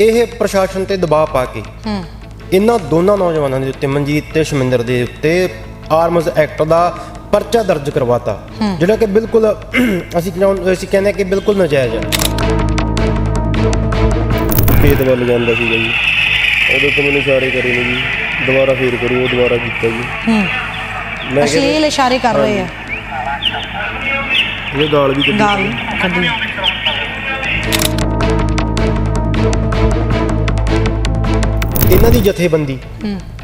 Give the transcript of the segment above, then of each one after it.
ਇਹ ਪ੍ਰਸ਼ਾਸਨ ਤੇ ਦਬਾਅ ਪਾ ਕੇ ਇਹਨਾਂ ਦੋਨਾਂ ਨੌਜਵਾਨਾਂ ਦੇ ਉੱਤੇ ਮਨਜੀਤ ਤੇ ਸ਼ਮਿੰਦਰ ਦੇ ਉੱਤੇ ਆਰਮਜ਼ ਐਕਟ ਦਾ ਪਰਚਾ ਦਰਜ ਕਰਵਾਤਾ ਜਿਹੜਾ ਕਿ ਬਿਲਕੁਲ ਅਸੀਂ ਅਸੀਂ ਕਹਿੰਦੇ ਕਿ ਬਿਲਕੁਲ ਨਜਾਇਜ਼ ਹੈ। ਖੇਤ ਵੱਲ ਜਾਂਦਾ ਸੀਗਾ ਜੀ। ਉਹਦੇ ਤੋਂ ਮੈਨੂੰ ਇਸ਼ਾਰੇ ਕਰੇ ਨੇ ਜੀ। ਦੁਬਾਰਾ ਫੇਰ ਕਰੂ ਉਹ ਦੁਬਾਰਾ ਕੀਤਾ ਜੀ। ਹੂੰ। ਅਸ਼ਲੀਲ ਇਸ਼ਾਰੇ ਕਰ ਰਹੇ ਆ। ਇਹ ਗਾਲ ਵੀ ਕੱਢੀ ਗਾਲ ਕੱਢੀ। ਇਹਨਾਂ ਦੀ ਜਥੇਬੰਦੀ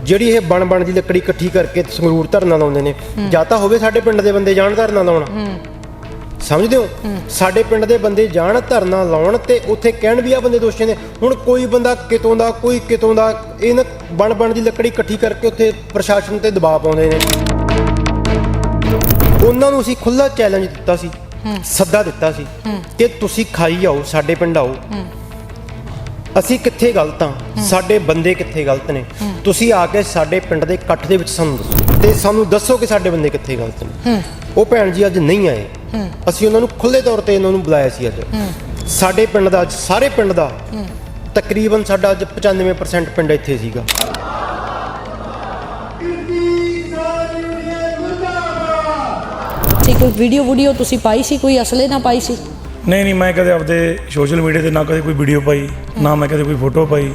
ਜਿਹੜੀ ਇਹ ਬਣ ਬਣ ਦੀ ਲੱਕੜੀ ਇਕੱਠੀ ਕਰਕੇ ਸੰਗਰੂਰ ਧਰਨਾ ਲਾਉਂਦੇ ਨੇ। ਜਾਂ ਤਾਂ ਹੋਵੇ ਸਾਡੇ ਪਿੰਡ ਦੇ ਬੰਦੇ ਜਾਣ ਧਰਨਾ ਲਾਉਣ। ਸਮਝਦੇ ਹੋ? ਸਾਡੇ ਪਿੰਡ ਦੇ ਬੰਦੇ ਜਾਣ ਧਰਨਾ ਲਾਉਣ ਤੇ ਉੱਥੇ ਕਹਿਣ ਵੀ ਆ ਬੰਦੇ ਦੋਸ਼ੀ ਨੇ ਹੁਣ ਕੋਈ ਬੰਦਾ ਕਿਤੋਂ ਦਾ ਕੋਈ ਕਿਤੋਂ ਦਾ ਇਹਨਾਂ ਬਣ ਬਣ ਦੀ ਲੱਕੜੀ ਇਕੱਠੀ ਕਰਕੇ ਉੱਥੇ ਪ੍ਰਸ਼ਾਸਨ ਤੇ ਦਬਾਅ ਪਾਉਂਦੇ ਨੇ। ਉਹਨਾਂ ਨੂੰ ਅਸੀਂ ਖੁੱਲਾ ਚੈਲੰਜ ਦਿੱਤਾ ਸੀ। ਸੱਦਾ ਦਿੱਤਾ ਸੀ ਕਿ ਤੁਸੀਂ ਖਾਈ ਆਓ ਸਾਡੇ ਪਿੰਡ ਆਓ। ਅਸੀਂ ਕਿੱਥੇ ਗਲਤ ਹਾਂ? ਸਾਡੇ ਬੰਦੇ ਕਿੱਥੇ ਗਲਤ ਨੇ? ਤੁਸੀਂ ਆ ਕੇ ਸਾਡੇ ਪਿੰਡ ਦੇ ਇਕੱਠ ਦੇ ਵਿੱਚ ਸਾਨੂੰ ਦੱਸੋ। ਤੇ ਸਾਨੂੰ ਦੱਸੋ ਕਿ ਸਾਡੇ ਬੰਦੇ ਕਿੱਥੇ ਗਲਤ ਨੇ। ਉਹ ਭੈਣ ਜੀ ਅੱਜ ਨਹੀਂ ਆਏ। ਅਸੀਂ ਉਹਨਾਂ ਨੂੰ ਖੁੱਲੇ ਤੌਰ ਤੇ ਇਹਨਾਂ ਨੂੰ ਬੁਲਾਇਆ ਸੀ ਅੱਜ। ਸਾਡੇ ਪਿੰਡ ਦਾ ਅੱਜ ਸਾਰੇ ਪਿੰਡ ਦਾ ਤਕਰੀਬਨ ਸਾਡਾ ਅੱਜ 95% ਪਿੰਡ ਇੱਥੇ ਸੀਗਾ। ਠੀਕ ਕੋਈ ਵੀਡੀਓ ਵੀਡੀਓ ਤੁਸੀਂ ਪਾਈ ਸੀ ਕੋਈ ਅਸਲੇ ਨਾ ਪਾਈ ਸੀ? ਨਹੀਂ ਨਹੀਂ ਮੈਂ ਕਦੇ ਆਪਦੇ ਸੋਸ਼ਲ ਮੀਡੀਆ ਤੇ ਨਾ ਕਦੇ ਕੋਈ ਵੀਡੀਓ ਪਾਈ ਨਾ ਮੈਂ ਕਦੇ ਕੋਈ ਫੋਟੋ ਪਾਈ।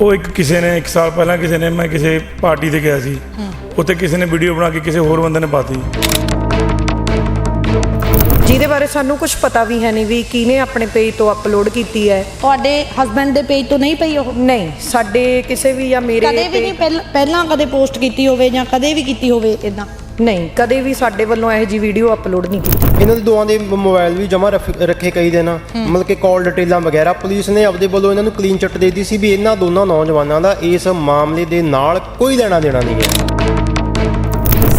ਉਹ ਇੱਕ ਕਿਸੇ ਨੇ ਇੱਕ ਸਾਲ ਪਹਿਲਾਂ ਕਿਸੇ ਨੇ ਮੈਂ ਕਿਸੇ ਪਾਰਟੀ ਤੇ ਗਿਆ ਸੀ। ਉੱਥੇ ਕਿਸੇ ਨੇ ਵੀਡੀਓ ਬਣਾ ਕੇ ਕਿਸੇ ਹੋਰ ਬੰਦੇ ਨੇ ਪਾਤੀ। ਜਿਹਦੇ ਬਾਰੇ ਸਾਨੂੰ ਕੁਝ ਪਤਾ ਵੀ ਹੈ ਨਹੀਂ ਵੀ ਕਿਹਨੇ ਆਪਣੇ ਪੇਜ ਤੋਂ ਅਪਲੋਡ ਕੀਤੀ ਹੈ। ਤੁਹਾਡੇ ਹਸਬੰਡ ਦੇ ਪੇਜ ਤੋਂ ਨਹੀਂ ਪਈ ਉਹ? ਨਹੀਂ ਸਾਡੇ ਕਿਸੇ ਵੀ ਜਾਂ ਮੇਰੇ ਕਦੇ ਵੀ ਨਹੀਂ ਪਹਿਲਾਂ ਕਦੇ ਪੋਸਟ ਕੀਤੀ ਹੋਵੇ ਜਾਂ ਕਦੇ ਵੀ ਕੀਤੀ ਹੋਵੇ ਇਦਾਂ ਨਹੀਂ ਕਦੇ ਵੀ ਸਾਡੇ ਵੱਲੋਂ ਇਹੋ ਜੀ ਵੀਡੀਓ ਅਪਲੋਡ ਨਹੀਂ ਕੀਤੀ। ਇਹਨਾਂ ਦੇ ਦੋਵਾਂ ਦੇ ਮੋਬਾਈਲ ਵੀ ਜਮ੍ਹਾਂ ਰੱਖ- ਕਈ ਦਿਨ। ਮਤਲਬ ਕਿ ਕਾਲ ਡਿਟੇਲਾਂ ਵਗੈਰਾ ਪੁਲਿਸ ਨੇ ਆਪਦੇ ਵੱਲੋਂ ਇਹਨਾਂ ਨੂੰ ਕਲੀਨ ਚਿੱਟ ਦੇ ਦਿੱਤੀ ਸੀ ਵੀ ਇਹਨਾਂ ਦੋਨਾਂ ਨੌਜਵਾਨਾਂ ਦਾ ਇਸ ਮਾਮਲੇ ਦੇ ਨਾਲ ਕੋਈ ਲੈਣਾ ਦੇਣਾ ਨਹੀਂ ਹੈ।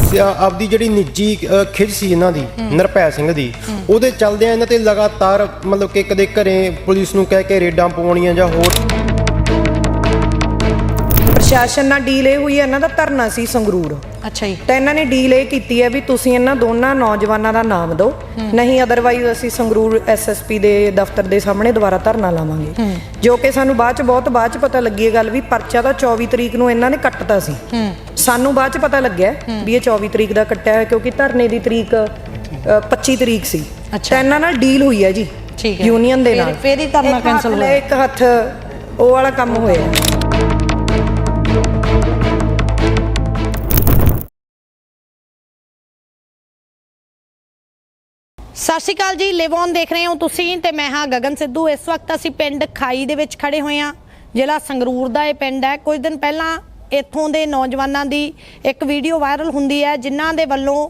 ਸਿਆ- ਆਪਦੀ ਜਿਹੜੀ ਨਿੱਜੀ ਖਿੱਚ ਸੀ ਇਹਨਾਂ ਦੀ ਨਿਰਭੈ ਸਿੰਘ ਦੀ ਉਹਦੇ ਚੱਲਦਿਆਂ ਇਹਨਾਂ ਤੇ ਲਗਾਤਾਰ ਮਤਲਬ ਕਿ ਕਦੇ ਘਰੇ ਪੁਲਿਸ ਨੂੰ ਕਹਿ ਕੇ ਰੇਡਾਂ ਪਵਾਉਣੀਆਂ ਜਾਂ ਹੋਰ ਪ੍ਰਸ਼ਾਸਨ ਨਾਲ ਡੀਲ ਇਹ ਹੋਈ ਇਹਨਾਂ ਦਾ ਧਰਨਾ ਸੀ ਸੰਗਰੂਰ। ਅੱਛਾ ਜੀ। ਤਾਂ ਇਹਨਾਂ ਨੇ ਡੀਲ ਇਹ ਕੀਤੀ ਹੈ ਵੀ ਤੁਸੀਂ ਇਹਨਾਂ ਦੋਨਾਂ ਨੌਜਵਾਨਾਂ ਦਾ ਨਾਮ ਦਿਓ। ਨਹੀਂ ਅਦਰਵਾਈਜ਼ ਅਸੀਂ ਸੰਗਰੂਰ ਐਸਐਸਪੀ ਦੇ ਦਫ਼ਤਰ ਦੇ ਸਾਹਮਣੇ ਦੁਬਾਰਾ ਧਰਨਾ ਲਾਵਾਂਗੇ। ਜੋ ਕਿ ਸਾਨੂੰ ਬਾਅਦ ਚ ਬਹੁਤ ਬਾਅਦ ਚ ਪਤਾ ਲੱਗੀ ਇਹ ਗੱਲ ਵੀ ਪਰਚਾ ਤਾਂ 24 ਤਰੀਕ ਨੂੰ ਇਹਨਾਂ ਨੇ ਕੱਟਤਾ ਸੀ। ਸਾਨੂੰ ਬਾਅਦ ਚ ਪਤਾ ਲੱਗਿਆ ਵੀ ਇਹ 24 ਤਰੀਕ ਦਾ ਕੱਟਿਆ ਹੈ ਕਿਉਂਕਿ ਧਰਨੇ ਦੀ ਤਰੀਕ ਅ, 25 ਤਰੀਕ ਸੀ। ਤਾਂ ਇਹਨਾਂ ਨਾਲ ਡੀਲ ਹੋਈ ਹੈ ਜੀ ਠੀਕ ਹੈ। ਯੂਨੀਅਨ ਦੇ ਨਾਲ। ਫਿਰ ਹੀ ਧਰਨਾ ਇੱਕ ਹੱਥ cancel ਲੈ, ਹੋਇਆ। ਇੱਕ ਹੱਥ ਉਹ ਵਾਲਾ ਕੰਮ ਹੋਇਆ। ਸਤਿ ਸ਼੍ਰੀ ਅਕਾਲ ਜੀ ਲਿਵ ਔਨ ਦੇਖ ਰਹੇ ਹੋ ਤੁਸੀਂ ਤੇ ਮੈਂ ਹਾਂ ਗਗਨ ਸਿੱਧੂ। ਇਸ ਵਕਤ ਅਸੀਂ ਪਿੰਡ ਖਾਈ ਦੇ ਵਿੱਚ ਖੜੇ ਹੋਏ ਹਾਂ। ਜ਼ਿਲ੍ਹਾ ਸੰਗਰੂਰ ਦਾ ਇਹ ਪਿੰਡ ਹੈ। ਕੁਝ ਦਿਨ ਪਹਿਲਾਂ ਇੱਥੋਂ ਦੇ ਨੌਜਵਾਨਾਂ ਦੀ ਇੱਕ ਵੀਡੀਓ ਵਾਇਰਲ ਹੁੰਦੀ ਹੈ, ਜਿਨ੍ਹਾਂ ਦੇ ਵੱਲੋਂ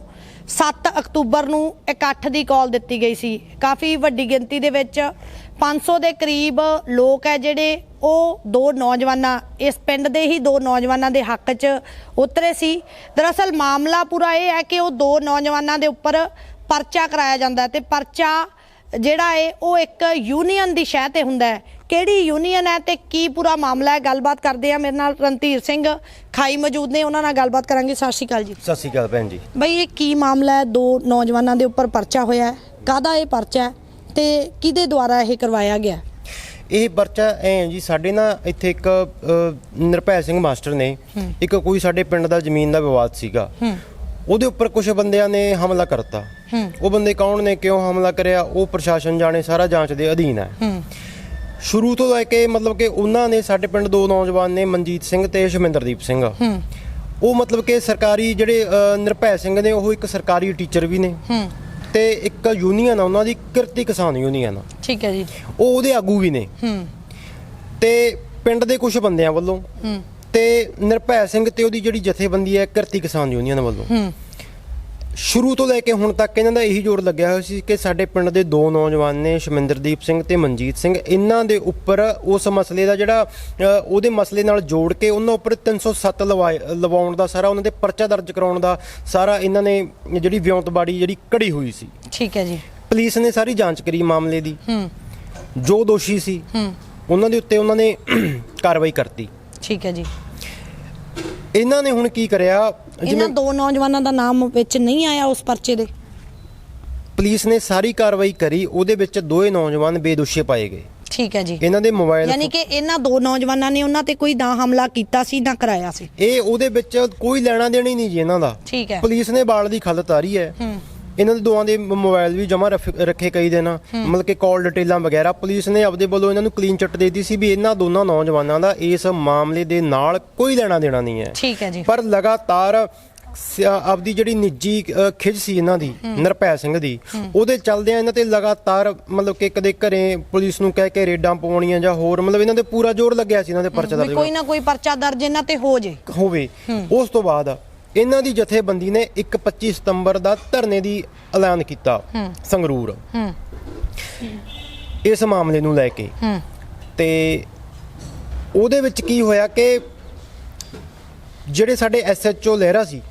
7 ਅਕਤੂਬਰ ਨੂੰ ਇਕੱਠ ਦੀ ਕਾਲ ਦਿੱਤੀ ਗਈ ਸੀ। ਕਾਫੀ ਵੱਡੀ ਗਿਣਤੀ ਦੇ ਵਿੱਚ 500 ਦੇ ਕਰੀਬ ਲੋਕ ਹੈ ਜਿਹੜੇ ਉਹ ਦੋ ਨੌਜਵਾਨਾਂ, ਇਸ ਪਿੰਡ ਦੇ ਹੀ ਦੋ ਨੌਜਵਾਨਾਂ ਦੇ ਹੱਕ 'ਚ ਉਤਰੇ ਸੀ। ਦਰਅਸਲ ਮਾਮਲਾ ਪੂਰਾ ਇਹ ਹੈ ਕਿ ਉਹ ਦੋ ਨੌਜਵਾਨਾਂ ਦੇ ਉੱਪਰ ਪਰਚਾ ਕਰਾਇਆ ਜਾਂਦਾ ਤੇ ਪਰਚਾ ਜਿਹੜਾ ਹੈ ਉਹ ਇੱਕ ਯੂਨੀਅਨ ਦੀ ਸ਼ਹਿ ਤੇ ਹੁੰਦਾ ਹੈ। ਕਿਹੜੀ ਯੂਨੀਅਨ ਹੈ ਤੇ ਕੀ ਪੂਰਾ ਮਾਮਲਾ ਹੈ? ਗੱਲਬਾਤ ਕਰਦੇ ਆ ਮੇਰੇ ਨਾਲ ਰਣਧੀਰ ਸਿੰਘ ਖਾਈ ਮੌਜੂਦ ਨੇ। ਉਹਨਾਂ ਨਾਲ ਗੱਲਬਾਤ ਕਰਾਂਗੇ। ਸਤਿ ਸ਼੍ਰੀ ਅਕਾਲ ਜੀ। ਸਤਿ ਸ਼੍ਰੀ ਅਕਾਲ ਭੈਣ ਜੀ। ਬਈ ਇਹ ਕੀ ਮਾਮਲਾ ਹੈ? ਦੋ ਨੌਜਵਾਨਾਂ ਦੇ ਉੱਪਰ ਪਰਚਾ ਹੋਇਆ ਹੈ। ਕਾਹਦਾ ਇਹ ਪਰਚਾ ਹੈ ਤੇ ਕਿਹਦੇ ਦੁਆਰਾ ਇਹ ਕਰਵਾਇਆ ਗਿਆ ਇਹ ਪਰਚਾ ਐ ਜੀ ਸਾਡੇ ਨਾ ਇੱਥੇ ਇੱਕ ਨਿਰਭੈ ਸਿੰਘ ਮਾਸਟਰ ਨੇ ਇੱਕ ਕੋਈ ਸਾਡੇ ਪਿੰਡ ਦਾ ਜ਼ਮੀਨ ਦਾ ਵਿਵਾਦ ਸੀਗਾ। ਉਹਦੇ ਉੱਪਰ ਕੁਝ ਬੰਦਿਆਂ ਨੇ ਹਮਲਾ ਕਰਤਾ। ਉਹ ਬੰਦੇ ਕੌਣ ਨੇ ਕਿਉਂ ਹਮਲਾ ਕਰਿਆ ਉਹ ਪ੍ਰਸ਼ਾਸਨ ਜਾਣੇ ਸਾਰਾ ਜਾਂਚ ਦੇ ਅਧੀਨ ਹੈ। ਸ਼ੁਰੂ ਤੋਂ ਲੈ ਕੇ ਮਤਲਬ ਕਿ ਉਹਨਾਂ ਨੇ ਸਾਡੇ ਪਿੰਡ ਦੋ ਨੌਜਵਾਨ ਨੇ ਮਨਜੀਤ ਸਿੰਘ ਤੇ ਸ਼ਮਿੰਦਰਦੀਪ ਸਿੰਘ। ਉਹ ਮਤਲਬ ਕਿ ਸਰਕਾਰੀ ਜਿਹੜੇ ਨਿਰਭੈ ਸਿੰਘ ਨੇ ਉਹ ਇੱਕ ਸਰਕਾਰੀ ਟੀਚਰ ਵੀ ਨੇ। ਤੇ ਇੱਕ ਯੂਨੀਅਨ ਆ ਉਹਨਾਂ ਦੀ ਕਿਰਤੀ ਕਿਸਾਨ ਯੂਨੀਅਨ ਆ। ਠੀਕ ਹੈ ਜੀ। ਉਹ ਉਹਦੇ ਆਗੂ ਵੀ ਨੇ। ਤੇ ਪਿੰਡ ਦੇ ਕੁਝ ਬੰਦਿਆਂ ਵੱਲੋਂ ਤੇ ਨਿਰਭੈ ਸਿੰਘ ਤੇ ਉਹਦੀ ਜਿਹੜੀ ਜਥੇਬੰਦੀ ਹੈ ਕਿਰਤੀ ਕਿਸਾਨ ਯੂਨੀਅਨ ਵੱਲੋਂ। ਸ਼ੁਰੂ ਤੋਂ ਲੈ ਕੇ ਹੁਣ ਤੱਕ ਇਹਨਾਂ ਦਾ ਇਹੀ ਜ਼ੋਰ ਲੱਗਿਆ ਹੋਇਆ ਸੀ ਕਿ ਸਾਡੇ ਪਿੰਡ ਦੇ ਦੋ ਨੌਜਵਾਨ ਨੇ ਸ਼ਮਿੰਦਰਦੀਪ ਸਿੰਘ ਤੇ ਮਨਜੀਤ ਸਿੰਘ। ਇਹਨਾਂ ਦੇ ਉੱਪਰ ਉਸ ਮਸਲੇ ਦਾ ਜਿਹੜਾ ਉਹਦੇ ਮਸਲੇ ਨਾਲ ਜੋੜ ਕੇ ਉਹਨਾਂ ਉੱਪਰ 307 ਲਵਾਏ- ਲਵਾਉਣ ਦਾ ਸਾਰਾ ਉਹਨਾਂ ਦੇ ਪਰਚਾ ਦਰਜ ਕਰਾਉਣ ਦਾ ਸਾਰਾ ਇਹਨਾਂ ਨੇ ਜਿਹੜੀ ਵਿਉਂਤਬਾੜੀ ਜਿਹੜੀ ਕੜੀ ਹੋਈ ਸੀ। ਠੀਕ ਹੈ ਜੀ। ਪੁਲਿਸ ਨੇ ਸਾਰੀ ਜਾਂਚ ਕਰੀ ਮਾਮਲੇ ਦੀ। ਹੂੰ। ਜੋ ਦੋਸ਼ੀ ਸੀ ਉਹਨਾਂ ਦੇ ਉੱਤੇ ਉਹਨਾਂ ਨੇ ਕਾਰਵਾਈ ਕਰਤੀ। ਠੀਕ ਹੈ ਜੀ। ਇਹਨਾਂ ਨੇ ਹੁਣ ਕੀ ਕਰਿਆ? ਇਹਨਾਂ ਦੋ ਨੌਜਵਾਨਾਂ ਦਾ ਨਾਮ ਵਿੱਚ ਨਹੀਂ ਆਇਆ ਉਸ ਪਰਚੇ ਦੇ। ਪੁਲਿਸ ਨੇ ਸਾਰੀ ਕਾਰਵਾਈ ਕਰੀ ਉਹਦੇ ਵਿੱਚ ਦੋਏ ਨੌਜਵਾਨ ਬੇਦੋਸ਼ੀ ਪਾਏ ਗਏ। ਠੀਕ ਹੈ ਜੀ। ਇਹਨਾਂ ਦੇ ਮੋਬਾਈਲ ਯਾਨੀ ਕਿ ਇਹਨਾਂ ਦੋ ਨੌਜਵਾਨਾਂ ਨੇ ਉਹਨਾਂ ਤੇ ਕੋਈ ਨਾ ਹਮਲਾ ਕੀਤਾ ਸੀ ਨਾ ਕਰਾਇਆ ਸੀ। ਇਹ ਉਹਦੇ ਵਿੱਚ ਕੋਈ ਲੈਣਾ ਦੇਣਾ ਹੀ ਨਹੀਂ ਜੀ ਇਹਨਾਂ ਦਾ। ਠੀਕ ਹੈ। ਪੁਲਿਸ ਨੇ ਬਾਲ ਦੀ ਖੱਲ ਤਾਰੀ ਹੈ। ਹੂੰ। ਇਹਨਾਂ ਦੇ ਦੋਵਾਂ ਦੇ ਮੋਬਾਈਲ ਵੀ ਜਮਾ ਰੱਖੇ ਕਈ ਦਿਨ। ਮਤਲਬ ਕਿ ਕਾਲ ਡਿਟੇਲਾਂ ਵਗੈਰਾ ਪੁਲਿਸ ਨੇ ਆਪਦੇ ਵੱਲੋਂ ਇਹਨਾਂ ਨੂੰ ਕਲੀਨ ਚਿੱਟ ਦੇ ਦਿੱਤੀ ਸੀ ਵੀ ਇਹਨਾਂ ਦੋਨਾਂ ਨੌਜਵਾਨਾਂ ਦਾ ਇਸ ਮਾਮਲੇ ਦੇ ਨਾਲ ਕੋਈ ਲੈਣਾ ਦੇਣਾ ਨਹੀਂ ਹੈ। ਠੀਕ ਹੈ ਜੀ। ਪਰ ਲਗਾਤਾਰ ਆਪਦੀ ਜਿਹੜੀ ਨਿੱਜੀ ਖਿੱਚ ਸੀ ਇਹਨਾਂ ਦੀ ਨਿਰਭੈ ਸਿੰਘ ਦੀ ਉਹਦੇ ਚੱਲਦਿਆਂ ਇਹਨਾਂ ਤੇ ਲਗਾਤਾਰ ਮਤਲਬ ਕਿ ਕਦੇ ਘਰੇ ਪੁਲਿਸ ਨੂੰ ਕਹਿ ਕੇ ਰੇਡਾਂ ਪਵਾਉਣੀਆਂ ਜਾਂ ਹੋਰ ਮਤਲਬ ਇਹਨਾਂ ਦੇ ਪੂਰਾ ਜ਼ੋਰ ਲੱਗਿਆ ਸੀ ਇਹਨਾਂ ਦੇ ਪਰਚਾ ਦਰਜ ਕੋਈ ਨਾ ਕੋਈ ਪਰਚਾ ਦਰਜ ਇਹਨਾਂ ਤੇ ਹੋ ਜੇ। ਹੋਵੇ। ਉਸ ਤੋਂ ਬਾਅਦ ਇਹਨਾਂ ਦੀ ਜਥੇਬੰਦੀ ਨੇ ਇੱਕ 25 ਸਤੰਬਰ ਦਾ ਧਰਨੇ ਦੀ ਐਲਾਨ ਕੀਤਾ। ਸੰਗਰੂਰ। ਇਸ ਮਾਮਲੇ ਨੂੰ ਲੈ ਕੇ। ਤੇ ਉਹਦੇ ਵਿੱਚ ਕੀ ਹੋਇਆ ਕਿ ਜਿਹੜੇ ਸਾਡੇ ਐਸਐਚਓ ਲਹਿਰਾ ਸੀ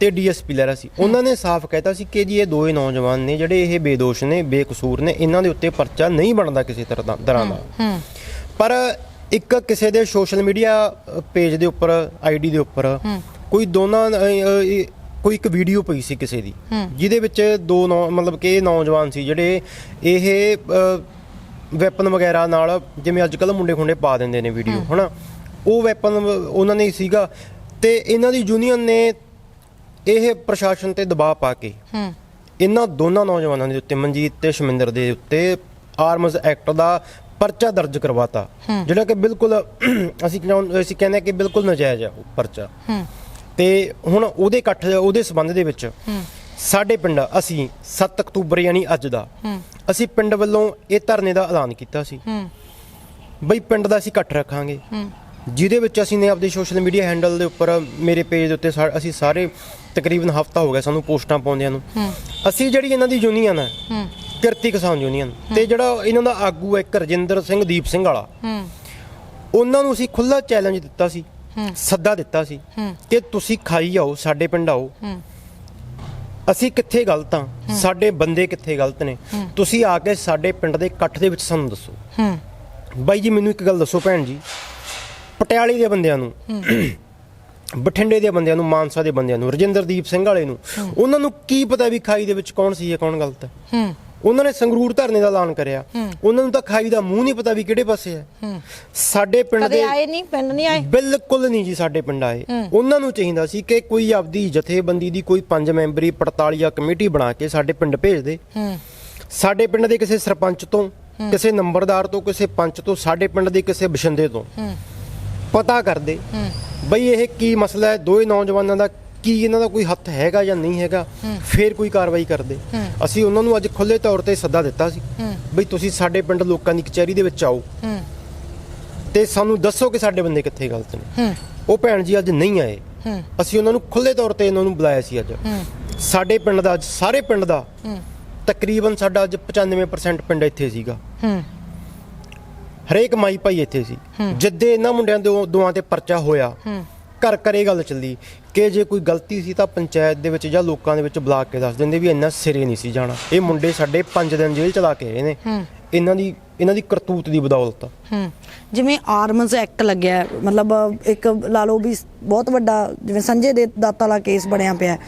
ਤੇ ਡੀਐਸਪੀ ਲਹਿਰਾ ਸੀ ਉਹਨਾਂ ਨੇ ਸਾਫ਼ ਕਹਿਤਾ ਸੀ ਕਿ ਜੀ ਇਹ ਦੋਏ ਨੌਜਵਾਨ ਨੇ ਜਿਹੜੇ ਇਹ ਬੇਦੋਸ਼ ਨੇ ਬੇਕਸੂਰ ਨੇ ਇਹਨਾਂ ਦੇ ਉੱਤੇ ਪਰਚਾ ਨਹੀਂ ਬਣਦਾ ਕਿਸੇ ਤਰ੍ਹਾਂ ਦਾ ਤਰ੍ਹਾਂ ਦਾ। ਹੂੰ ਪਰ ਇੱਕ ਕਿਸੇ ਦੇ ਸੋਸ਼ਲ ਮੀਡੀਆ ਪੇਜ ਦੇ ਉੱਪਰ ਆਈਡੀ ਦੇ ਉੱਪਰ ਕੋਈ ਦੋਨਾਂ ਕੋਈ ਇੱਕ ਵੀਡੀਓ ਪਈ ਸੀ ਕਿਸੇ ਦੀ। ਜਿਹਦੇ ਵਿੱਚ ਦੋ ਮਤਲਬ ਕਿ ਇਹ ਨੌਜਵਾਨ ਸੀ ਜਿਹੜੇ ਇਹ ਵੈਪਨ ਵਗੈਰਾ ਨਾਲ ਜਿਵੇਂ ਅੱਜ ਕੱਲ ਮੁੰਡੇ ਖੁੰਡੇ ਪਾ ਦਿੰਦੇ ਨੇ ਵੀਡੀਓ ਹਨਾ? ਉਹ ਵੈਪਨ ਉਹਨਾਂ ਨੇ ਸੀਗਾ ਤੇ ਇਹਨਾਂ ਦੀ ਯੂਨੀਅਨ ਨੇ ਇਹ ਪ੍ਰਸ਼ਾਸਨ ਤੇ ਦਬਾਅ ਪਾ ਕੇ ਇਹਨਾਂ ਦੋਨਾਂ ਨੌਜਵਾਨਾਂ ਦੇ ਉੱਤੇ ਮਨਜੀਤ ਤੇ ਸ਼ਮਿੰਦਰ ਦੇ ਉੱਤੇ ਆਰਮਜ਼ ਐਕਟ ਦਾ ਪਰਚਾ ਦਰਜ ਕਰਵਾਤਾ। ਜਿਹੜਾ ਕਿ ਬਿਲਕੁਲ ਅਸੀਂ ਅਸੀਂ ਕਹਿੰਦੇ ਕਿ ਬਿਲਕੁਲ ਨਜਾਇਜ਼ ਹੈ ਉਹ ਪਰਚਾ। ਤੇ ਹੁਣ ਉਹਦੇ ਇਕੱਠ ਉਹਦੇ ਸਬੰਧ ਦੇ ਵਿੱਚ ਸਾਡੇ ਪਿੰਡ ਅਸੀਂ 7 ਅਕਤੂਬਰ ਯਾਨੀ ਅੱਜ ਦਾ ਅਸੀਂ ਪਿੰਡ ਵੱਲੋਂ ਇਹ ਧਰਨੇ ਦਾ ਐਲਾਨ ਕੀਤਾ ਸੀ। ਬਈ ਪਿੰਡ ਦਾ ਅਸੀਂ ਇਕੱਠ ਰੱਖਾਂਗੇ। ਜਿਹਦੇ ਵਿੱਚ ਅਸੀਂ ਨੇ ਆਪਦੇ ਸੋਸ਼ਲ ਮੀਡੀਆ ਹੈਂਡਲ ਦੇ ਉੱਪਰ ਮੇਰੇ ਪੇਜ ਦੇ ਉੱਤੇ ਅਸੀਂ ਸਾਰੇ ਤਕਰੀਬਨ ਹਫਤਾ ਹੋ ਗਿਆ ਸਾਨੂੰ ਪੋਸਟਾਂ ਪਾਉਂਦਿਆਂ ਨੂੰ। ਅਸੀਂ ਜਿਹੜੀ ਇਹਨਾਂ ਦੀ ਯੂਨੀਅਨ ਹੈ। ਕਿਰਤੀ ਕਿਸਾਨ ਯੂਨੀਅਨ ਤੇ ਜਿਹੜਾ ਇਹਨਾਂ ਦਾ ਆਗੂ ਹੈ ਇੱਕ ਰਜਿੰਦਰ ਸਿੰਘ ਦੀਪ ਸਿੰਘ ਵਾਲਾ ਉਹਨਾਂ ਨੂੰ ਅਸੀਂ ਖੁੱਲਾ ਚੈਲੰਜ ਦਿੱਤਾ ਸੀ। ਸੱਦਾ ਦਿੱਤਾ ਸੀ ਕਿ ਤੁਸੀਂ ਖਾਈ ਆਓ ਸਾਡੇ ਪਿੰਡ ਆਓ। ਅਸੀਂ ਕਿੱਥੇ ਗਲਤ ਆ ਸਾਡੇ ਬੰਦੇ ਕਿੱਥੇ ਗਲਤ ਨੇ? ਤੁਸੀਂ ਆ ਕੇ ਸਾਡੇ ਪਿੰਡ ਦੇ ਇਕੱਠ ਦੇ ਵਿੱਚ ਸਾਨੂੰ ਦੱਸੋ। ਬਾਈ ਜੀ, ਮੈਨੂੰ ਇੱਕ ਗੱਲ ਦੱਸੋ ਭੈਣ ਜੀ। ਪਟਿਆਲੇ ਦੇ ਬੰਦਿਆਂ ਨੂੰ, ਬਠਿੰਡੇ ਦੇ ਬੰਦਿਆਂ ਨੂੰ, ਮਾਨਸਾ ਦੇ ਬੰਦਿਆਂ ਨੂੰ, ਰਜਿੰਦਰਦੀਪ ਸਿੰਘ ਵਾਲੇ ਨੂੰ, ਉਹਨਾਂ ਨੂੰ ਕੀ ਪਤਾ ਵੀ ਖਾਈ ਦੇ ਵਿੱਚ ਕੌਣ ਸੀ ਜਾਂ ਕੌਣ ਗਲਤ ਹੈ? ਉਹਨਾਂ ਨੇ ਸੰਗਰੂਰ ਧਰਨੇ ਦਾ ਐਲਾਨ ਕਰਿਆ। ਉਹਨਾਂ ਨੂੰ ਤਾਂ ਖਾਈ ਦਾ ਮੂੰਹ ਨਹੀਂ ਪਤਾ ਵੀ ਕਿਹੜੇ ਪਾਸੇ ਹੈ। ਸਾਡੇ ਪਿੰਡ ਦੇ ਆਏ ਨਹੀਂ? ਪਿੰਡ ਨਹੀਂ ਆਏ? ਬਿਲਕੁਲ ਨਹੀਂ ਜੀ ਸਾਡੇ ਪਿੰਡ ਆਏ। ਉਹਨਾਂ ਨੂੰ ਚਾਹੀਦਾ ਸੀ ਕਿ ਕੋਈ ਆਪਦੀ ਜਥੇਬੰਦੀ ਦੀ ਕੋਈ ਪੰਜ ਮੈਂਬਰੀ ਪੜਤਾਲੀਆ ਕਮੇਟੀ ਬਣਾ ਕੇ ਸਾਡੇ ਪਿੰਡ ਭੇਜ ਦੇ। ਸਾਡੇ ਪਿੰਡ ਦੇ ਕਿਸੇ ਸਰਪੰਚ ਤੋਂ ਕਿਸੇ ਨੰਬਰਦਾਰ ਤੋਂ ਕਿਸੇ ਪੰਚ ਤੋਂ ਸਾਡੇ ਪਿੰਡ ਦੇ ਕਿਸੇ ਬਸ਼ਿੰਦੇ ਤੋਂ। ਪਤਾ ਕਰਦੇ ਬਈ ਇਹ ਕੀ ਮਸਲਾ ਹੈ? ਦੋਏ ਨੌਜਵਾਨਾਂ ਦਾ ਕੀ ਇਹਨਾਂ ਦਾ ਕੋਈ ਹੱਥ ਹੈਗਾ ਜਾਂ ਨਹੀਂ ਹੈਗਾ ਫੇਰ ਕੋਈ ਕਾਰਵਾਈ ਕਰਦੇ। ਅਸੀਂ ਉਹਨਾਂ ਨੂੰ ਅੱਜ ਖੁੱਲੇ ਤੌਰ ਤੇ ਸੱਦਾ ਦਿੱਤਾ ਸੀ ਬਈ ਤੁਸੀਂ ਸਾਡੇ ਪਿੰਡ ਲੋਕਾਂ ਦੀ ਕਚਹਿਰੀ ਦੇ ਵਿੱਚ ਆਓ। ਤੇ ਸਾਨੂੰ ਦੱਸੋ ਕਿ ਸਾਡੇ ਬੰਦੇ ਕਿੱਥੇ ਗਲਤ ਨੇ। ਉਹ ਭੈਣ ਜੀ ਅੱਜ ਨਹੀਂ ਆਏ। ਅਸੀਂ ਉਹਨਾਂ ਨੂੰ ਖੁੱਲੇ ਤੌਰ ਤੇ ਇਹਨਾਂ ਨੂੰ ਬੁਲਾਇਆ ਸੀ ਅੱਜ। ਸਾਡੇ ਪਿੰਡ ਦਾ ਅੱਜ ਸਾਰੇ ਪਿੰਡ ਦਾ ਤਕਰੀਬਨ ਸਾਡਾ ਅੱਜ 95% ਪਿੰਡ ਇੱਥੇ ਸੀਗਾ। ਹਰੇਕ ਮਾਈ ਭਾਈ ਇੱਥੇ ਸੀ। ਜਿੱਦੇ ਇਹਨਾਂ ਮੁੰਡਿਆਂ ਦੇ ਦੋਆਂ ਤੇ ਪਰਚਾ ਹੋਇਆ। ਘਰ ਘਰੇ ਗੱਲ ਚੱਲੀ। ਕਿ ਜੇ ਕੋਈ ਗਲਤੀ ਸੀ ਤਾਂ ਪੰਚਾਇਤ ਦੇ ਵਿੱਚ ਜਾਂ ਲੋਕਾਂ ਦੇ ਵਿੱਚ ਬੁਲਾ ਕੇ ਦੱਸ ਦਿੰਦੇ ਵੀ ਇੰਨਾ ਸਿਰੇ ਨਹੀਂ ਸੀ ਜਾਣਾ। ਇਹ ਮੁੰਡੇ ਸਾਡੇ 5 ਦਿਨ ਜੇਲ੍ਹ ਚਲਾ ਕੇ ਆਏ ਨੇ। ਇਹਨਾਂ ਦੀ ਇਹਨਾਂ ਦੀ ਕਰਤੂਤ ਦੀ ਬਦੌਲਤ। ਹੂੰ। ਜਿਵੇਂ ਆਰਮਸ ਐਕਟ ਲੱਗਿਆ ਮਤਲਬ ਇੱਕ ਲਾ ਲਓ ਵੀ ਬਹੁਤ ਵੱਡਾ ਜਿਵੇਂ ਸੰਜੇ ਦੇ ਦਾਤਾ ਵਾਲਾ ਕੇਸ ਬਣਿਆ ਪਿਆ।